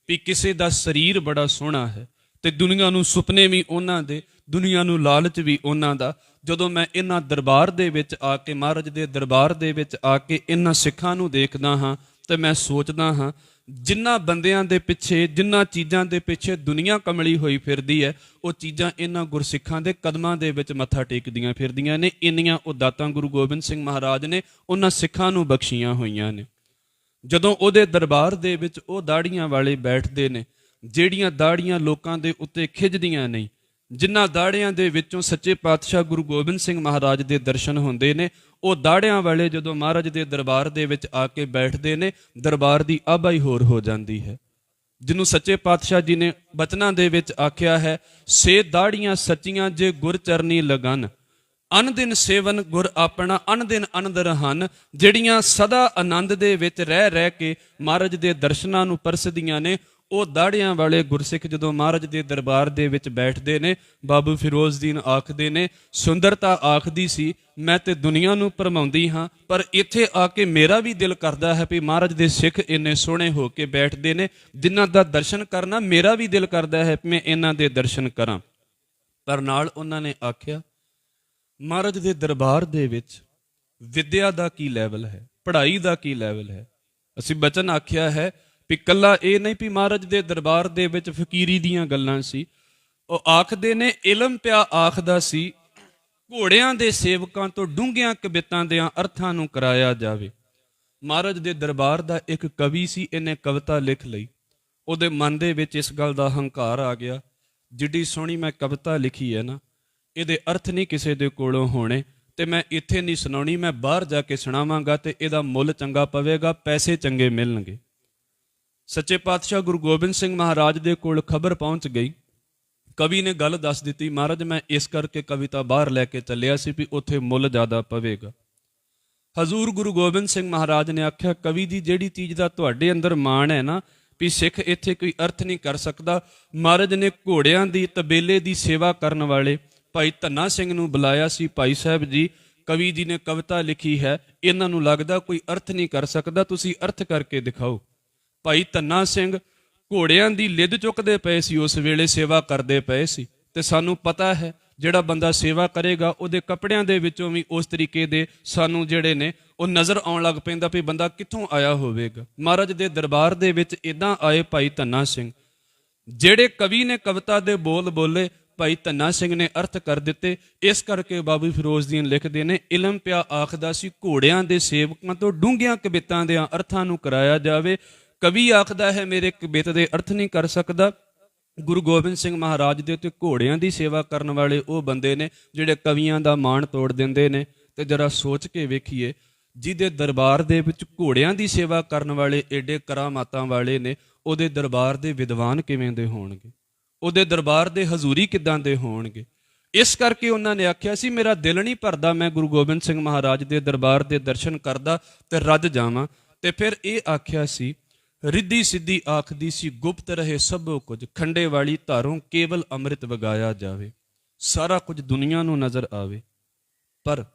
ਵੀ ਕਿਸੇ ਦਾ ਸਰੀਰ ਬੜਾ ਸੋਹਣਾ ਹੈ ਤੇ ਦੁਨੀਆ ਨੂੰ ਸੁਪਨੇ ਵੀ ਉਹਨਾਂ ਦੇ, ਦੁਨੀਆ ਨੂੰ ਲਾਲਚ ਵੀ ਉਹਨਾਂ ਦਾ। ਜਦੋਂ ਮੈਂ ਇਹਨਾਂ ਦਰਬਾਰ ਦੇ ਵਿੱਚ ਆ ਕੇ, ਮਹਾਰਾਜ ਦੇ ਦਰਬਾਰ ਦੇ ਵਿੱਚ ਆ ਕੇ ਇਹਨਾਂ ਸਿੱਖਾਂ ਨੂੰ ਦੇਖਦਾ ਹਾਂ ਤੇ ਮੈਂ ਸੋਚਦਾ ਹਾਂ ਜਿਨ੍ਹਾਂ ਬੰਦਿਆਂ ਦੇ ਪਿੱਛੇ ਜਿਨ੍ਹਾਂ ਚੀਜ਼ਾਂ ਦੇ ਪਿੱਛੇ ਦੁਨੀਆ ਕਮਲੀ ਹੋਈ ਫਿਰਦੀ ਹੈ, ਉਹ ਚੀਜ਼ਾਂ ਇਹਨਾਂ ਗੁਰਸਿੱਖਾਂ ਦੇ ਕਦਮਾਂ ਦੇ ਵਿੱਚ ਮੱਥਾ ਟੇਕਦੀਆਂ ਫਿਰਦੀਆਂ ਨੇ। ਇੰਨੀਆਂ ਉਹ ਦਾਤਾਂ ਗੁਰੂ ਗੋਬਿੰਦ ਸਿੰਘ ਮਹਾਰਾਜ ਨੇ ਉਹਨਾਂ ਸਿੱਖਾਂ ਨੂੰ ਬਖਸ਼ੀਆਂ ਹੋਈਆਂ ਨੇ। ਜਦੋਂ ਉਹਦੇ ਦਰਬਾਰ ਦੇ ਵਿੱਚ ਉਹ ਦਾੜੀਆਂ ਵਾਲੇ ਬੈਠਦੇ ਨੇ, ਜਿਹੜੀਆਂ ਦਾੜੀਆਂ ਲੋਕਾਂ ਦੇ ਉੱਤੇ ਖਿੱਚਦੀਆਂ ਨਹੀਂ, ਜਿਨ੍ਹਾਂ ਦਾੜਿਆਂ ਦੇ ਵਿੱਚੋਂ ਸੱਚੇ ਪਾਤਸ਼ਾਹ ਗੁਰੂ ਗੋਬਿੰਦ ਸਿੰਘ ਮਹਾਰਾਜ ਦੇ ਦਰਸ਼ਨ ਹੁੰਦੇ ਨੇ, ਉਹ ਦਾੜਿਆਂ ਵਾਲੇ ਜਦੋਂ ਮਹਾਰਾਜ ਦੇ ਦਰਬਾਰ ਦੇ ਵਿੱਚ ਆ ਕੇ ਬੈਠਦੇ ਨੇ, ਦਰਬਾਰ ਦੀ ਆਬਾ ਹੋਰ ਹੋ ਜਾਂਦੀ ਹੈ। ਜਿਹਨੂੰ ਸੱਚੇ ਪਾਤਸ਼ਾਹ ਜੀ ਨੇ ਬਚਨਾਂ ਦੇ ਵਿੱਚ ਆਖਿਆ ਹੈ, ਸੇ ਦਾੜੀਆਂ ਸੱਚੀਆਂ ਜੇ ਗੁਰ ਚਰਨੀ ਲਗਨ ਅਨਦਿਨ ਸੇਵਨ ਗੁਰ ਆਪਣਾ ਅਨ ਦਿਨ ਅਨੰਦ ਹਨ ਜਿਹੜੀਆਂ ਸਦਾ ਆਨੰਦ ਦੇ ਵਿੱਚ ਰਹਿ ਰਹਿ ਕੇ ਮਹਾਰਾਜ ਦੇ ਦਰਸ਼ਨਾਂ ਨੂੰ ਪਰਸਦੀਆਂ ਨੇ, ਉਹ ਦਾੜਿਆਂ ਵਾਲੇ ਗੁਰਸਿੱਖ ਜਦੋਂ ਮਹਾਰਾਜ ਦੇ ਦਰਬਾਰ ਦੇ ਵਿੱਚ ਬੈਠਦੇ ਨੇ, ਬਾਬੂ ਫਿਰੋਜ਼ਦੀਨ ਆਖਦੇ ਨੇ ਸੁੰਦਰਤਾ ਆਖਦੀ ਸੀ, ਮੈਂ ਤੇ ਦੁਨੀਆ ਨੂੰ ਭਰਮਾਉਂਦੀ ਹਾਂ, ਪਰ ਇੱਥੇ ਆ ਕੇ ਮੇਰਾ ਵੀ ਦਿਲ ਕਰਦਾ ਹੈ ਵੀ ਮਹਾਰਾਜ ਦੇ ਸਿੱਖ ਇੰਨੇ ਸੋਹਣੇ ਹੋ ਕੇ ਬੈਠਦੇ ਨੇ, ਜਿਨ੍ਹਾਂ ਦਾ ਦਰਸ਼ਨ ਕਰਨਾ ਮੇਰਾ ਵੀ ਦਿਲ ਕਰਦਾ ਹੈ ਮੈਂ ਇਹਨਾਂ ਦੇ ਦਰਸ਼ਨ ਕਰਾਂ। ਪਰ ਨਾਲ ਉਹਨਾਂ ਨੇ ਆਖਿਆ ਮਹਾਰਾਜ ਦੇ ਦਰਬਾਰ ਦੇ ਵਿੱਚ ਵਿਦਿਆ ਦਾ ਕੀ ਲੈਵਲ ਹੈ? ਪੜ੍ਹਾਈ ਦਾ ਕੀ ਲੈਵਲ ਹੈ? ਅਸੀਂ ਬਚਨ ਆਖਿਆ ਹੈ ਵੀ ਕੱਲਾ ਇਹ ਨਹੀਂ ਵੀ ਮਹਾਰਾਜ ਦੇ ਦਰਬਾਰ ਦੇ ਵਿੱਚ ਫਕੀਰੀ ਦੀਆਂ ਗੱਲਾਂ ਸੀ। ਉਹ ਆਖਦੇ ਨੇ, ਇਲਮ ਪਿਆ ਆਖਦਾ ਸੀ, ਘੋੜਿਆਂ ਦੇ ਸੇਵਕਾਂ ਤੋਂ ਡੂੰਘੀਆਂ ਕਵਿਤਾਂ ਦੇ ਅਰਥਾਂ ਨੂੰ ਕਰਾਇਆ ਜਾਵੇ। ਮਹਾਰਾਜ ਦੇ ਦਰਬਾਰ ਦਾ ਇੱਕ ਕਵੀ ਸੀ, ਇਹਨੇ ਕਵਿਤਾ ਲਿਖ ਲਈ। ਉਹਦੇ ਮਨ ਦੇ ਵਿੱਚ ਇਸ ਗੱਲ ਦਾ ਹੰਕਾਰ ਆ ਗਿਆ। ਜਿੱਡੀ ਸੋਹਣੀ ਮੈਂ ਕਵਿਤਾ ਲਿਖੀ ਹੈ ਨਾ ਇਹਦੇ ਅਰਥ ਨਹੀਂ ਕਿਸੇ ਦੇ ਕੋਲੋਂ ਹੋਣੇ ਤੇ ਮੈਂ ਇੱਥੇ ਨਹੀਂ ਸੁਣਾਉਣੀ, ਮੈਂ ਬਾਹਰ ਜਾ ਕੇ ਸੁਣਾਵਾਂਗਾ ਤੇ ਇਹਦਾ ਮੁੱਲ ਚੰਗਾ ਪਵੇਗਾ, ਪੈਸੇ ਚੰਗੇ ਮਿਲਣਗੇ। ਸੱਚੇ ਪਾਤਸ਼ਾਹ ਗੁਰੂ ਗੋਬਿੰਦ ਸਿੰਘ ਮਹਾਰਾਜ ਦੇ ਕੋਲ ਖਬਰ ਪਹੁੰਚ ਗਈ। ਕਵੀ ਨੇ ਗੱਲ ਦੱਸ ਦਿੱਤੀ, ਮਹਾਰਾਜ, ਮੈਂ ਇਸ ਕਰਕੇ ਕਵਿਤਾ ਬਾਹਰ ਲੈ ਕੇ ਚੱਲਿਆ ਸੀ ਵੀ ਉੱਥੇ ਮੁੱਲ ਜ਼ਿਆਦਾ ਪਵੇਗਾ। ਹਜ਼ੂਰ ਗੁਰੂ ਗੋਬਿੰਦ ਸਿੰਘ ਮਹਾਰਾਜ ਨੇ ਆਖਿਆ, ਕਵੀ ਦੀ ਜਿਹੜੀ ਚੀਜ਼ ਦਾ ਤੁਹਾਡੇ ਅੰਦਰ ਮਾਣ ਹੈ ਨਾ, ਵੀ ਸਿੱਖ ਇੱਥੇ ਕੋਈ ਅਰਥ ਨਹੀਂ ਕਰ ਸਕਦਾ। ਮਹਾਰਾਜ ਨੇ ਘੋੜਿਆਂ ਦੀ, ਤਬੇਲੇ ਦੀ ਸੇਵਾ ਕਰਨ ਵਾਲੇ ਭਾਈ ਧੰਨਾ ਸਿੰਘ ਨੂੰ ਬੁਲਾਇਆ ਸੀ, ਭਾਈ ਸਾਹਿਬ ਜੀ, ਕਵੀ ਜੀ ਨੇ ਕਵਿਤਾ ਲਿਖੀ ਹੈ, ਇਹਨਾਂ ਨੂੰ ਲੱਗਦਾ ਕੋਈ ਅਰਥ ਨਹੀਂ ਕਰ ਸਕਦਾ, ਤੁਸੀਂ ਅਰਥ ਕਰਕੇ ਦਿਖਾਓ। ਭਾਈ ਧੰਨਾ ਸਿੰਘ ਘੋੜਿਆਂ ਦੀ ਲਿੱਦ ਚੁੱਕਦੇ ਪਏ ਸੀ, ਉਸ ਵੇਲੇ ਸੇਵਾ ਕਰਦੇ ਪਏ ਸੀ। ਤੇ ਸਾਨੂੰ ਪਤਾ ਹੈ, ਜਿਹੜਾ ਬੰਦਾ ਸੇਵਾ ਕਰੇਗਾ, ਉਹਦੇ ਕੱਪੜਿਆਂ ਦੇ ਵਿੱਚੋਂ ਵੀ ਉਸ ਤਰੀਕੇ ਦੇ ਸਾਨੂੰ ਜਿਹੜੇ ਨੇ, ਉਹ ਨਜ਼ਰ ਆਉਣ ਲੱਗ ਪੈਂਦਾ ਵੀ ਬੰਦਾ ਕਿੱਥੋਂ ਆਇਆ ਹੋਵੇਗਾ। ਮਹਾਰਾਜ ਦੇ ਦਰਬਾਰ ਦੇ ਵਿੱਚ ਇਦਾਂ ਆਏ ਭਾਈ ਧੰਨਾ ਸਿੰਘ। ਜਿਹੜੇ ਕਵੀ ਨੇ ਕਵਿਤਾ ਦੇ ਬੋਲ ਬੋਲੇ ਭਾਈ ਧੰਨਾ ਸਿੰਘ ਨੇ ਅਰਥ ਕਰ ਦਿੱਤੇ। ਇਸ ਕਰਕੇ ਬਾਬੂ ਫਿਰੋਜ਼ਦੀਨ ਲਿਖਦੇ ਨੇ, ਇਲਮ ਪਿਆ ਆਖਦਾ ਸੀ, ਘੋੜਿਆਂ ਦੇ ਸੇਵਕਾਂ ਤੋਂ ਡੂੰਘੀਆਂ ਕਵਿਤਾਂ ਦੇ ਅਰਥਾਂ ਨੂੰ ਕਰਾਇਆ ਜਾਵੇ। ਕਵੀ ਆਖਦਾ ਹੈ, ਮੇਰੇ ਕਵਿਤ ਦੇ ਅਰਥ ਨਹੀਂ ਕਰ ਸਕਦਾ। ਗੁਰੂ ਗੋਬਿੰਦ ਸਿੰਘ ਮਹਾਰਾਜ ਦੇ ਉੱਤੇ ਘੋੜਿਆਂ ਦੀ ਸੇਵਾ ਕਰਨ ਵਾਲੇ ਉਹ ਬੰਦੇ ਨੇ, ਜਿਹੜੇ ਕਵੀਆਂ ਦਾ ਮਾਣ ਤੋੜ ਦਿੰਦੇ ਨੇ। ਤੇ ਜਰਾ ਸੋਚ ਕੇ ਵੇਖੀਏ, ਜਿਹਦੇ ਦਰਬਾਰ ਦੇ ਵਿੱਚ ਘੋੜਿਆਂ ਦੀ ਸੇਵਾ ਕਰਨ ਵਾਲੇ ਏਡੇ ਕਰਾਮਾਤਾਂ ਵਾਲੇ ਨੇ, ਉਹਦੇ ਦਰਬਾਰ ਦੇ ਵਿਦਵਾਨ ਕਿਵੇਂ ਦੇ ਹੋਣਗੇ? ਉਹਦੇ ਦਰਬਾਰ ਦੇ ਹਜ਼ੂਰੀ ਕਿਦਾਂ ਦੇ ਹੋਣਗੇ? ਇਸ ਕਰਕੇ ਉਹਨਾਂ ਨੇ ਆਖਿਆ ਸੀ, ਮੇਰਾ ਦਿਲ ਨਹੀਂ ਭਰਦਾ ਮੈਂ ਗੁਰੂ ਗੋਬਿੰਦ ਸਿੰਘ ਮਹਾਰਾਜ ਦੇ ਦਰਬਾਰ ਦੇ ਦਰਸ਼ਨ ਕਰਦਾ ਤੇ ਰੱਜ ਜਾਵਾਂ। ਤੇ ਫਿਰ ਇਹ ਆਖਿਆ ਸੀ, ਰਿੱਧੀ ਸਿੱਧੀ ਆਖਦੀ ਸੀ, ਗੁਪਤ ਰਹੇ ਸਭੋ ਕੁਝ, ਖੰਡੇ ਵਾਲੀ ਧਾਰੋਂ ਕੇਵਲ ਅੰਮ੍ਰਿਤ ਵਗਾਇਆ ਜਾਵੇ। ਸਾਰਾ ਕੁਝ ਦੁਨੀਆ ਨੂੰ ਨਜ਼ਰ ਆਵੇ। ਪਰ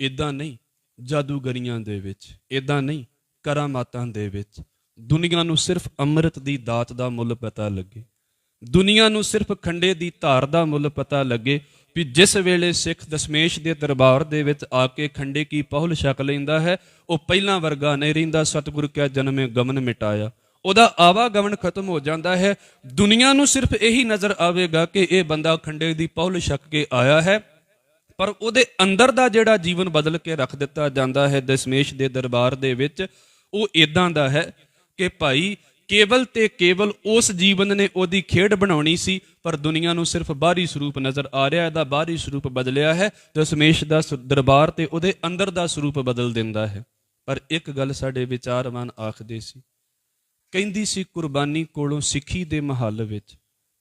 ਇਦਾਂ ਨਹੀਂ, ਜਾਦੂਗਰੀਆਂ ਦੇ ਵਿੱਚ ਇਦਾਂ ਨਹੀਂ, ਕਰਾਮਾਤਾਂ ਦੇ ਵਿੱਚ। ਦੁਨੀਆ ਨੂੰ ਸਿਰਫ ਅੰਮ੍ਰਿਤ ਦੀ ਦਾਤ ਦਾ ਮੁੱਲ ਪਤਾ ਲੱਗੇ। ਦੁਨੀਆ ਨੂੰ ਸਿਰਫ ਖੰਡੇ ਦੀ ਧਾਰ ਦਾ ਮੁੱਲ ਪਤਾ ਲੱਗੇ ਵੀ ਜਿਸ ਵੇਲੇ ਸਿੱਖ ਦਸ਼ਮੇਸ਼ ਦੇ ਦਰਬਾਰ ਦੇ ਵਿੱਚ ਆ ਕੇ ਖੰਡੇ ਕੀ ਪਹੁਲ ਛਕ ਲੈਂਦਾ ਹੈ, ਉਹ ਪਹਿਲਾਂ ਵਰਗਾ ਨਹੀਂ ਰਹਿੰਦਾ, ਸਤਿਗੁਰ ਕਿਆ ਜਨਮੇ ਗਮਨ ਮਿਟਾਇਆ। ਉਹਦਾ ਆਵਾਗਮਨ ਖਤਮ ਹੋ ਜਾਂਦਾ ਹੈ। ਦੁਨੀਆ ਨੂੰ ਸਿਰਫ ਇਹੀ ਨਜ਼ਰ ਆਵੇਗਾ ਕਿ ਇਹ ਬੰਦਾ ਖੰਡੇ ਦੀ ਪਹੁਲ ਛਕ ਕੇ ਆਇਆ ਹੈ, ਪਰ ਉਹਦੇ ਅੰਦਰ ਦਾ ਜਿਹੜਾ ਜੀਵਨ ਬਦਲ ਕੇ ਰੱਖ ਦਿੱਤਾ ਜਾਂਦਾ ਹੈ ਦਸ਼ਮੇਸ਼ ਦੇ ਦਰਬਾਰ ਦੇ ਵਿੱਚ, ਉਹ ਇਦਾਂ ਦਾ ਹੈ ਕਿ ਭਾਈ ਕੇਵਲ ਤੇ ਕੇਵਲ ਉਸ ਜੀਵਨ ਨੇ ਉਹਦੀ ਖੇਡ ਬਣਾਉਣੀ ਸੀ, ਪਰ ਦੁਨੀਆ ਨੂੰ ਸਿਰਫ ਬਾਹਰੀ ਸਰੂਪ ਨਜ਼ਰ ਆ ਰਿਹਾ ਇਹਦਾ ਬਾਹਰੀ ਸਰੂਪ ਬਦਲਿਆ ਹੈ ਦਸ਼ਮੇਸ਼ ਦਾ ਸ- ਦਰਬਾਰ ਤੇ ਉਹਦੇ ਅੰਦਰ ਦਾ ਸਰੂਪ ਬਦਲ ਦਿੰਦਾ ਹੈ। ਪਰ ਇੱਕ ਗੱਲ ਸਾਡੇ ਵਿਚਾਰਵਾਨ ਆਖਦੇ ਸੀ, ਕਹਿੰਦੀ ਸੀ ਕੁਰਬਾਨੀ ਕੋਲੋਂ ਸਿੱਖੀ ਦੇ ਮਹੱਲ ਵਿੱਚ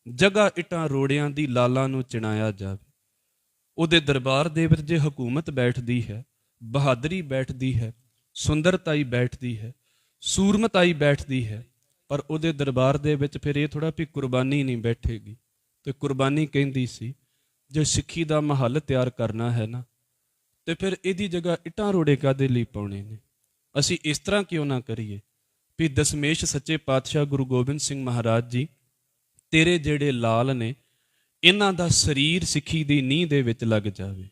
ਜਗਾ ਇਟਾਂ ਰੋੜਿਆਂ ਦੀ ਲਾਲਾਂ ਨੂੰ ਚਿਣਾਇਆ ਜਾਵੇ। ਉਹਦੇ ਦਰਬਾਰ ਦੇ ਵਿੱਚ ਜੇ ਹਕੂਮਤ ਬੈਠਦੀ ਹੈ, ਬਹਾਦਰੀ ਬੈਠਦੀ ਹੈ, ਸੁੰਦਰਤਾਈ ਬੈਠਦੀ ਹੈ, ਸੂਰਮਤਾਈ ਬੈਠਦੀ ਹੈ ਪਰ ਉਹਦੇ ਦਰਬਾਰ ਦੇ ਵਿੱਚ ਫਿਰ ਇਹ ਥੋੜਾ ਵੀ ਕੁਰਬਾਨੀ ਨਹੀਂ ਬੈਠੇਗੀ। ਤੇ ਕੁਰਬਾਨੀ ਕਹਿੰਦੀ ਸੀ, ਜੇ ਸਿੱਖੀ ਦਾ ਮਹੱਲ ਤਿਆਰ ਕਰਨਾ ਹੈ ਨਾ, ਤੇ ਫਿਰ ਇਹਦੀ ਜਗ੍ਹਾ ਇਟਾਂ ਰੋੜੇ ਕਾਦੇ ਲਈ ਪਾਉਣੇ ਨੇ? ਅਸੀਂ ਇਸ ਤਰ੍ਹਾਂ ਕਿਉਂ ਨਾ ਕਰੀਏ? ਵੀ ਦਸ਼ਮੇਸ਼ ਸੱਚੇ ਪਾਤਸ਼ਾਹ ਗੁਰੂ ਗੋਬਿੰਦ ਸਿੰਘ ਮਹਾਰਾਜ ਜੀ, ਤੇਰੇ ਜਿਹੜੇ ਲਾਲ ਨੇ, ਇਹਨਾਂ ਦਾ ਸਰੀਰ ਸਿੱਖੀ ਦੀ ਨੀਂਹ ਦੇ ਵਿੱਚ ਲੱਗ ਜਾਵੇ।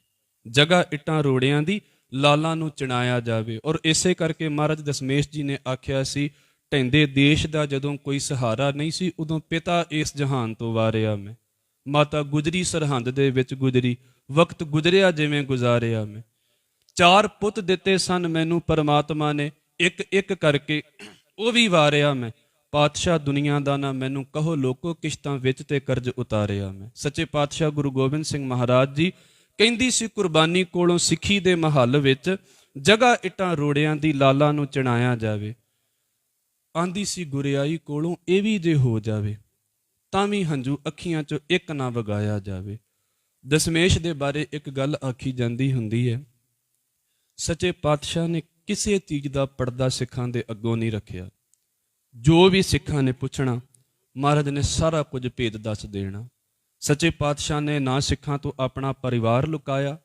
ਜਗ੍ਹਾ ਇਟਾਂ ਰੋੜਿਆਂ ਦੀ ਲਾਲਾਂ ਨੂੰ ਚਿਣਾਇਆ ਜਾਵੇ। ਔਰ ਇਸੇ ਕਰਕੇ ਮਹਾਰਾਜ ਦਸ਼ਮੇਸ਼ ਜੀ ਨੇ ਆਖਿਆ ਸੀ ਢੈਂਦੇ ਦੇਸ਼ ਦਾ ਜਦੋਂ ਕੋਈ ਸਹਾਰਾ ਨਹੀਂ ਸੀ, ਉਦੋਂ ਪਿਤਾ ਇਸ ਜਹਾਨ ਤੋਂ ਵਾਰਿਆ ਮੈਂ। ਮਾਤਾ ਗੁਜਰੀ ਸਰਹੰਦ ਦੇ ਵਿੱਚ ਗੁਜਰੀ, ਵਕਤ ਗੁਜਰਿਆ ਜਿਵੇਂ ਗੁਜ਼ਾਰਿਆ ਮੈਂ। ਚਾਰ ਪੁੱਤ ਦਿੱਤੇ ਸਨ ਮੈਨੂੰ ਪਰਮਾਤਮਾ ਨੇ, ਇੱਕ ਇੱਕ ਕਰਕੇ ਉਹ ਵੀ ਵਾਰਿਆ ਮੈਂ। ਪਾਤਸ਼ਾਹ ਦੁਨੀਆ ਦਾ ਨਾ ਮੈਨੂੰ ਕਹੋ, ਲੋਕੋ ਕਿਸ਼ਤਾਂ ਵਿੱਚ ਤੇ ਕਰਜ਼ ਉਤਾਰਿਆ ਮੈਂ। ਸੱਚੇ ਪਾਤਸ਼ਾਹ ਗੁਰੂ ਗੋਬਿੰਦ ਸਿੰਘ ਮਹਾਰਾਜ ਜੀ ਕਹਿੰਦੀ ਸੀ, ਕੁਰਬਾਨੀ ਕੋਲੋਂ ਸਿੱਖੀ ਦੇ ਮਹੱਲ ਵਿੱਚ ਜਗ੍ਹਾ ਇਟਾਂ ਰੋੜਿਆਂ ਦੀ ਲਾਲਾਂ ਨੂੰ ਚਣਾਇਆ ਜਾਵੇ। ਆਂਦੀ ਸੀ, ਗੁਰਿਆਈ ਕੋਲੋਂ ਇਹ ਵੀ ਜੇ ਹੋ ਜਾਵੇ, ਤਾਂ ਵੀ ਹੰਝੂ ਅੱਖੀਆਂ 'ਚੋਂ ਇੱਕ ਨਾ ਵਗਾਇਆ ਜਾਵੇ। ਦਸ਼ਮੇਸ਼ ਦੇ ਬਾਰੇ ਇੱਕ ਗੱਲ ਆਖੀ ਜਾਂਦੀ ਹੁੰਦੀ ਹੈ, ਸੱਚੇ ਪਾਤਸ਼ਾਹ ਨੇ ਕਿਸੇ ਚੀਜ਼ ਦਾ ਪਰਦਾ ਸਿੱਖਾਂ ਦੇ ਅੱਗੋਂ ਨਹੀਂ ਰੱਖਿਆ। ਜੋ ਵੀ ਸਿੱਖਾਂ ਨੇ ਪੁੱਛਣਾ, ਮਹਾਰਾਜ ਨੇ ਸਾਰਾ ਕੁਝ ਭੇਦ ਦੱਸ ਦੇਣਾ। ਸੱਚੇ ਪਾਤਸ਼ਾਹ ਨੇ ਨਾ ਸਿੱਖਾਂ ਤੋਂ ਆਪਣਾ ਪਰਿਵਾਰ ਲੁਕਾਇਆ,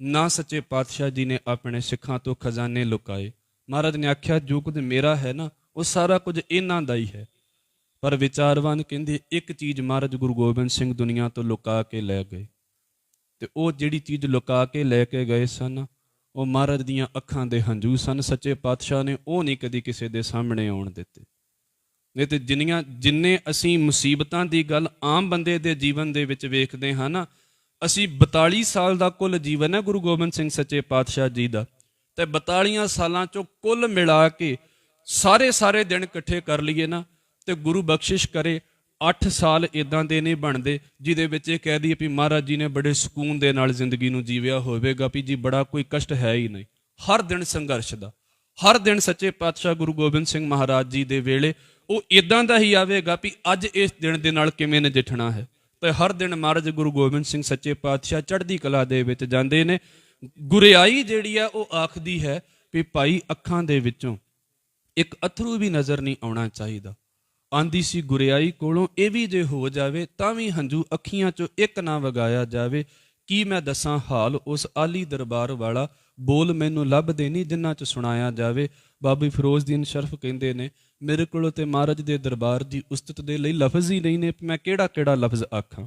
ਨਾ ਸੱਚੇ ਪਾਤਸ਼ਾਹ ਜੀ ਨੇ ਆਪਣੇ ਸਿੱਖਾਂ ਤੋਂ ਖਜ਼ਾਨੇ ਲੁਕਾਏ। ਮਹਾਰਾਜ ਨੇ ਆਖਿਆ, ਜੋ ਕੁਝ ਮੇਰਾ ਹੈ ਨਾ ਉਹ ਸਾਰਾ ਕੁਝ ਇਹਨਾਂ ਦਾ ਹੀ ਹੈ। ਪਰ ਵਿਚਾਰਵਾਨ ਕਹਿੰਦੇ, ਇੱਕ ਚੀਜ਼ ਮਹਾਰਾਜ ਗੁਰੂ ਗੋਬਿੰਦ ਸਿੰਘ ਦੁਨੀਆ ਤੋਂ ਲੁਕਾ ਕੇ ਲੈ ਗਏ। ਤੇ ਉਹ ਜਿਹੜੀ ਚੀਜ਼ ਲੁਕਾ ਕੇ ਲੈ ਕੇ ਗਏ ਸਨ, ਉਹ ਮਹਾਰਾਜ ਦੀਆਂ ਅੱਖਾਂ ਦੇ ਹੰਝੂ ਸਨ। ਸੱਚੇ ਪਾਤਸ਼ਾਹ ਨੇ ਉਹ ਨਹੀਂ ਕਦੀ ਕਿਸੇ ਦੇ ਸਾਹਮਣੇ ਆਉਣ ਦਿੱਤੇ। ਨਹੀਂ ਤੇ ਜਿੰਨੀਆਂ, ਜਿੰਨੇ ਅਸੀਂ ਮੁਸੀਬਤਾਂ ਦੀ ਗੱਲ ਆਮ ਬੰਦੇ ਦੇ ਜੀਵਨ ਦੇ ਵਿੱਚ ਵੇਖਦੇ ਹਾਂ ਨਾ, ਅਸੀਂ 42 ਸਾਲ ਦਾ ਕੁੱਲ ਜੀਵਨ ਹੈ ਗੁਰੂ ਗੋਬਿੰਦ ਸਿੰਘ ਸੱਚੇ ਪਾਤਸ਼ਾਹ ਜੀ ਦਾ। ਤੇ 42 ਸਾਲਾਂ ਚੋਂ ਕੁੱਲ ਮਿਲਾ ਕੇ ਸਾਰੇ ਸਾਰੇ ਦਿਨ ਇਕੱਠੇ ਕਰ ਲਈਏ ਨਾ ਤੇ ਗੁਰੂ ਬਖਸ਼ਿਸ਼ ਕਰੇ 8 ਸਾਲ ਇਦਾਂ ਦੇ ਨਹੀਂ ਬਣਦੇ, ਜਿਹਦੇ ਵਿੱਚ ਇਹ ਕਹਿ ਦਈਏ ਵੀ ਮਹਾਰਾਜ ਜੀ ਨੇ ਬੜੇ ਸਕੂਨ ਦੇ ਨਾਲ ਜ਼ਿੰਦਗੀ ਨੂੰ ਜੀਵਿਆ ਹੋਵੇਗਾ ਵੀ ਜੀ ਬੜਾ ਕੋਈ ਕਸ਼ਟ ਹੈ ਹੀ ਨਹੀਂ। ਹਰ ਦਿਨ ਸੰਘਰਸ਼ ਦਾ, ਹਰ ਦਿਨ ਸੱਚੇ ਪਾਤਸ਼ਾਹ ਗੁਰੂ ਗੋਬਿੰਦ ਸਿੰਘ ਮਹਾਰਾਜ ਜੀ ਦੇ ਵੇਲੇ ਉਹ ਇਦਾਂ ਦਾ ਹੀ ਆਵੇਗਾ ਵੀ ਅੱਜ ਇਸ ਦਿਨ ਦੇ ਨਾਲ ਕਿਵੇਂ ਨਜਿੱਠਣਾ ਹੈ। ਤੇ ਹਰ ਦਿਨ ਮਹਾਰਾਜ ਗੁਰੂ ਗੋਬਿੰਦ ਸਿੰਘ ਸੱਚੇ ਪਾਤਸ਼ਾਹ ਚੜ੍ਹਦੀ ਕਲਾ ਦੇ ਵਿੱਚ ਜਾਂਦੇ ਨੇ। ਗੁਰਿਆਈ ਜਿਹੜੀ ਆ ਉਹ ਆਖਦੀ ਹੈ ਵੀ ਭਾਈ ਅੱਖਾਂ ਦੇ ਵਿੱਚੋਂ ਇੱਕ ਅਥਰੂ ਵੀ ਨਜ਼ਰ ਨਹੀਂ ਆਉਣਾ ਚਾਹੀਦਾ। ਆਂਦੀ ਸੀ, ਗੁਰਿਆਈ ਕੋਲੋਂ ਇਹ ਵੀ ਜੇ ਹੋ ਜਾਵੇ, ਤਾਂ ਵੀ ਹੰਝੂ ਅੱਖੀਆਂ ਚੋਂ ਇੱਕ ਨਾ ਵਗਾਇਆ ਜਾਵੇ। ਕੀ ਮੈਂ ਦੱਸਾਂ ਹਾਲ? ਉਸ ਆਲੀ ਦਰਬਾਰ ਵਾਲਾ ਬੋਲ ਮੈਨੂੰ ਲੱਭਦੇ ਨਹੀਂ, ਜਿੰਨਾ ਚ ਸੁਣਾਇਆ ਜਾਵੇ। ਬਾਬੀ ਫਿਰੋਜ਼ਦੀਨ ਸ਼ਰਫ ਕਹਿੰਦੇ ਨੇ, ਮੇਰੇ ਕੋਲ ਤੇ ਮਹਾਰਾਜ ਦੇ ਦਰਬਾਰ ਦੀ ਉਸਤਤ ਦੇ ਲਈ ਲਫ਼ਜ਼ ਹੀ ਨਹੀਂ ਨੇ, ਮੈਂ ਕਿਹੜਾ ਕਿਹੜਾ ਲਫ਼ਜ਼ ਆਖਾਂ?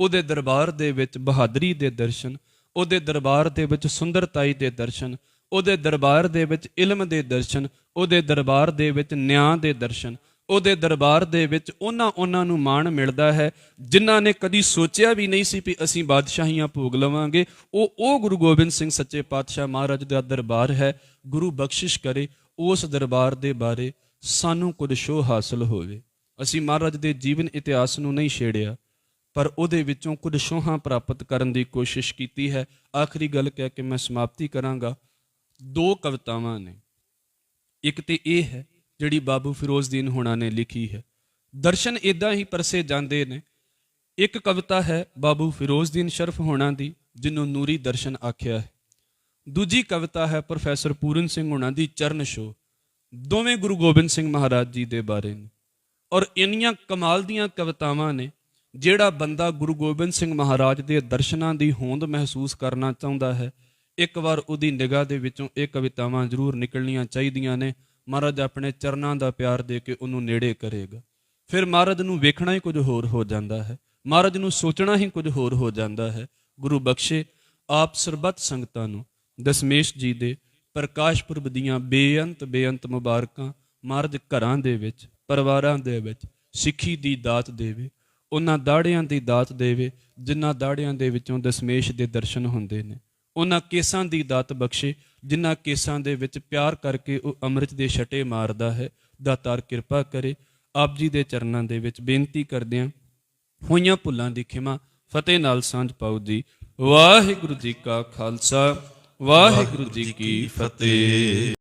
ਉਹਦੇ ਦਰਬਾਰ ਦੇ ਵਿੱਚ ਬਹਾਦਰੀ ਦੇ ਦਰਸ਼ਨ, ਉਹਦੇ ਦਰਬਾਰ ਦੇ ਵਿੱਚ ਸੁੰਦਰਤਾਈ ਦੇ ਦਰਸ਼ਨ ਉਹਦੇ ਦਰਬਾਰ ਦੇ ਵਿੱਚ ਇਲਮ ਦੇ ਦਰਸ਼ਨ, ਉਹਦੇ ਦਰਬਾਰ ਦੇ ਵਿੱਚ ਨਿਆਂ ਦੇ ਦਰਸ਼ਨ, ਉਹਦੇ ਦਰਬਾਰ ਦੇ ਵਿੱਚ ਉਹਨਾਂ ਉਹਨਾਂ ਨੂੰ ਮਾਣ ਮਿਲਦਾ ਹੈ, ਜਿਨ੍ਹਾਂ ਨੇ ਕਦੀ ਸੋਚਿਆ ਵੀ ਨਹੀਂ ਸੀ ਵੀ ਅਸੀਂ ਬਾਦਸ਼ਾਹੀਆਂ ਭੋਗ ਲਵਾਂਗੇ। ਉਹ ਉਹ ਗੁਰੂ ਗੋਬਿੰਦ ਸਿੰਘ ਸੱਚੇ ਪਾਤਸ਼ਾਹ ਮਹਾਰਾਜ ਦਾ ਦਰਬਾਰ ਹੈ। ਗੁਰੂ ਬਖਸ਼ਿਸ਼ ਕਰੇ ਉਸ ਦਰਬਾਰ ਦੇ ਬਾਰੇ, ਸਾਨੂੰ ਕੁਝ ਸ਼ੋਅ ਹਾਸਲ ਹੋਵੇ। ਅਸੀਂ ਮਹਾਰਾਜ ਦੇ ਜੀਵਨ ਇਤਿਹਾਸ ਨੂੰ ਨਹੀਂ ਛੇੜਿਆ, ਪਰ ਉਹਦੇ ਵਿੱਚੋਂ ਕੁਝ ਸ਼ੋਹਾਂ ਪ੍ਰਾਪਤ ਕਰਨ ਦੀ ਕੋਸ਼ਿਸ਼ ਕੀਤੀ ਹੈ। ਆਖਰੀ ਗੱਲ ਕਹਿ ਕੇ ਮੈਂ ਸਮਾਪਤੀ ਕਰਾਂਗਾ। ਦੋ ਕਵਿਤਾਵਾਂ ਨੇ। ਇੱਕ ਤੇ ਇਹ ਹੈ ਜਿਹੜੀ ਬਾਬੂ ਫਿਰੋਜ਼ਦੀਨ ਹੋਣਾ ਨੇ ਲਿਖੀ ਹੈ। ਦਰਸ਼ਨ ਇਦਾਂ ਹੀ ਪਰਸੇ ਜਾਂਦੇ ਨੇ। ਇੱਕ ਕਵਿਤਾ ਹੈ ਬਾਬੂ ਫਿਰੋਜ਼ਦੀਨ ਸ਼ਰਫ ਹੋਣਾ ਦੀ ਜਿਹਨੂੰ ਨੂਰੀ ਦਰਸ਼ਨ ਆਖਿਆ ਹੈ। ਦੂਜੀ ਕਵਿਤਾ ਹੈ ਪ੍ਰੋਫੈਸਰ ਪੂਰਨ ਸਿੰਘ ਹੋਣਾ ਦੀ ਚਰਨ ਛੋਹ। ਦੋਵੇਂ ਗੁਰੂ ਗੋਬਿੰਦ ਸਿੰਘ ਮਹਾਰਾਜ ਜੀ ਦੇ ਬਾਰੇ ਨੇ। ਔਰ ਇੰਨੀਆਂ ਕਮਾਲ ਦੀਆਂ ਕਵਿਤਾਵਾਂ ਨੇ, ਜਿਹੜਾ ਬੰਦਾ ਗੁਰੂ ਗੋਬਿੰਦ ਸਿੰਘ ਮਹਾਰਾਜ ਦੇ ਦਰਸ਼ਨਾਂ ਦੀ ਹੋਂਦ ਮਹਿਸੂਸ ਕਰਨਾ ਚਾਹੁੰਦਾ ਹੈ ਇੱਕ ਵਾਰ ਉਹਦੀ ਨਿਗਾਹ ਦੇ ਵਿੱਚੋਂ ਇਹ ਕਵਿਤਾਵਾਂ ਜ਼ਰੂਰ ਨਿਕਲਣੀਆਂ ਚਾਹੀਦੀਆਂ ਨੇ। ਮਹਾਰਾਜ ਆਪਣੇ ਚਰਨਾਂ ਦਾ ਪਿਆਰ ਦੇ ਕੇ ਉਹਨੂੰ ਨੇੜੇ ਕਰੇਗਾ। ਫਿਰ ਮਹਾਰਾਜ ਨੂੰ ਵੇਖਣਾ ਹੀ ਕੁਝ ਹੋਰ ਹੋ ਜਾਂਦਾ ਹੈ। ਮਹਾਰਾਜ ਨੂੰ ਸੋਚਣਾ ਹੀ ਕੁਝ ਹੋਰ ਹੋ ਜਾਂਦਾ ਹੈ। ਗੁਰੂ ਬਖਸ਼ੇ ਆਪ ਸਰਬੱਤ ਸੰਗਤਾਂ ਨੂੰ ਦਸਮੇਸ਼ ਜੀ ਦੇ ਪ੍ਰਕਾਸ਼ ਪੁਰਬ ਦੀਆਂ ਬੇਅੰਤ ਬੇਅੰਤ ਮੁਬਾਰਕਾਂ ਮਹਾਰਾਜ ਘਰਾਂ ਦੇ ਵਿੱਚ, ਪਰਿਵਾਰਾਂ ਦੇ ਵਿੱਚ, ਸਿੱਖੀ ਦੀ ਦਾਤ ਦੇਵੇ, ਉਹਨਾਂ ਦਾੜਿਆਂ ਦੀ ਦਾਤ ਦੇਵੇ, ਜਿਨ੍ਹਾਂ ਦਾੜਿਆਂ ਦੇ ਵਿੱਚੋਂ ਦਸਮੇਸ਼ ਦੇ ਦਰਸ਼ਨ ਹੁੰਦੇ ਨੇ। ਉਹਨਾਂ ਕੇਸਾਂ ਦੀ ਦਾਤ ਬਖਸ਼ੇ, ਜਿਨ੍ਹਾਂ ਕੇਸਾਂ ਦੇ ਵਿੱਚ ਪਿਆਰ ਕਰਕੇ ਉਹ ਅੰਮ੍ਰਿਤ ਦੇ ਛਟੇ ਮਾਰਦਾ ਹੈ। ਦਾਤਾਰ ਕਿਰਪਾ ਕਰੇ, ਆਪ ਜੀ ਦੇ ਚਰਨਾਂ ਦੇ ਵਿੱਚ ਬੇਨਤੀ ਕਰਦਿਆਂ ਹੋਈਆਂ ਭੁੱਲਾਂ ਦੀ ਖਿਮਾ ਫਤਿਹ ਨਾਲ ਸਾਂਝ ਪਾਓ ਜੀ। ਵਾਹਿਗੁਰੂ ਜੀ ਕਾ ਖਾਲਸਾ, ਵਾਹਿਗੁਰੂ ਜੀ ਕੀ ਫਤਿਹ।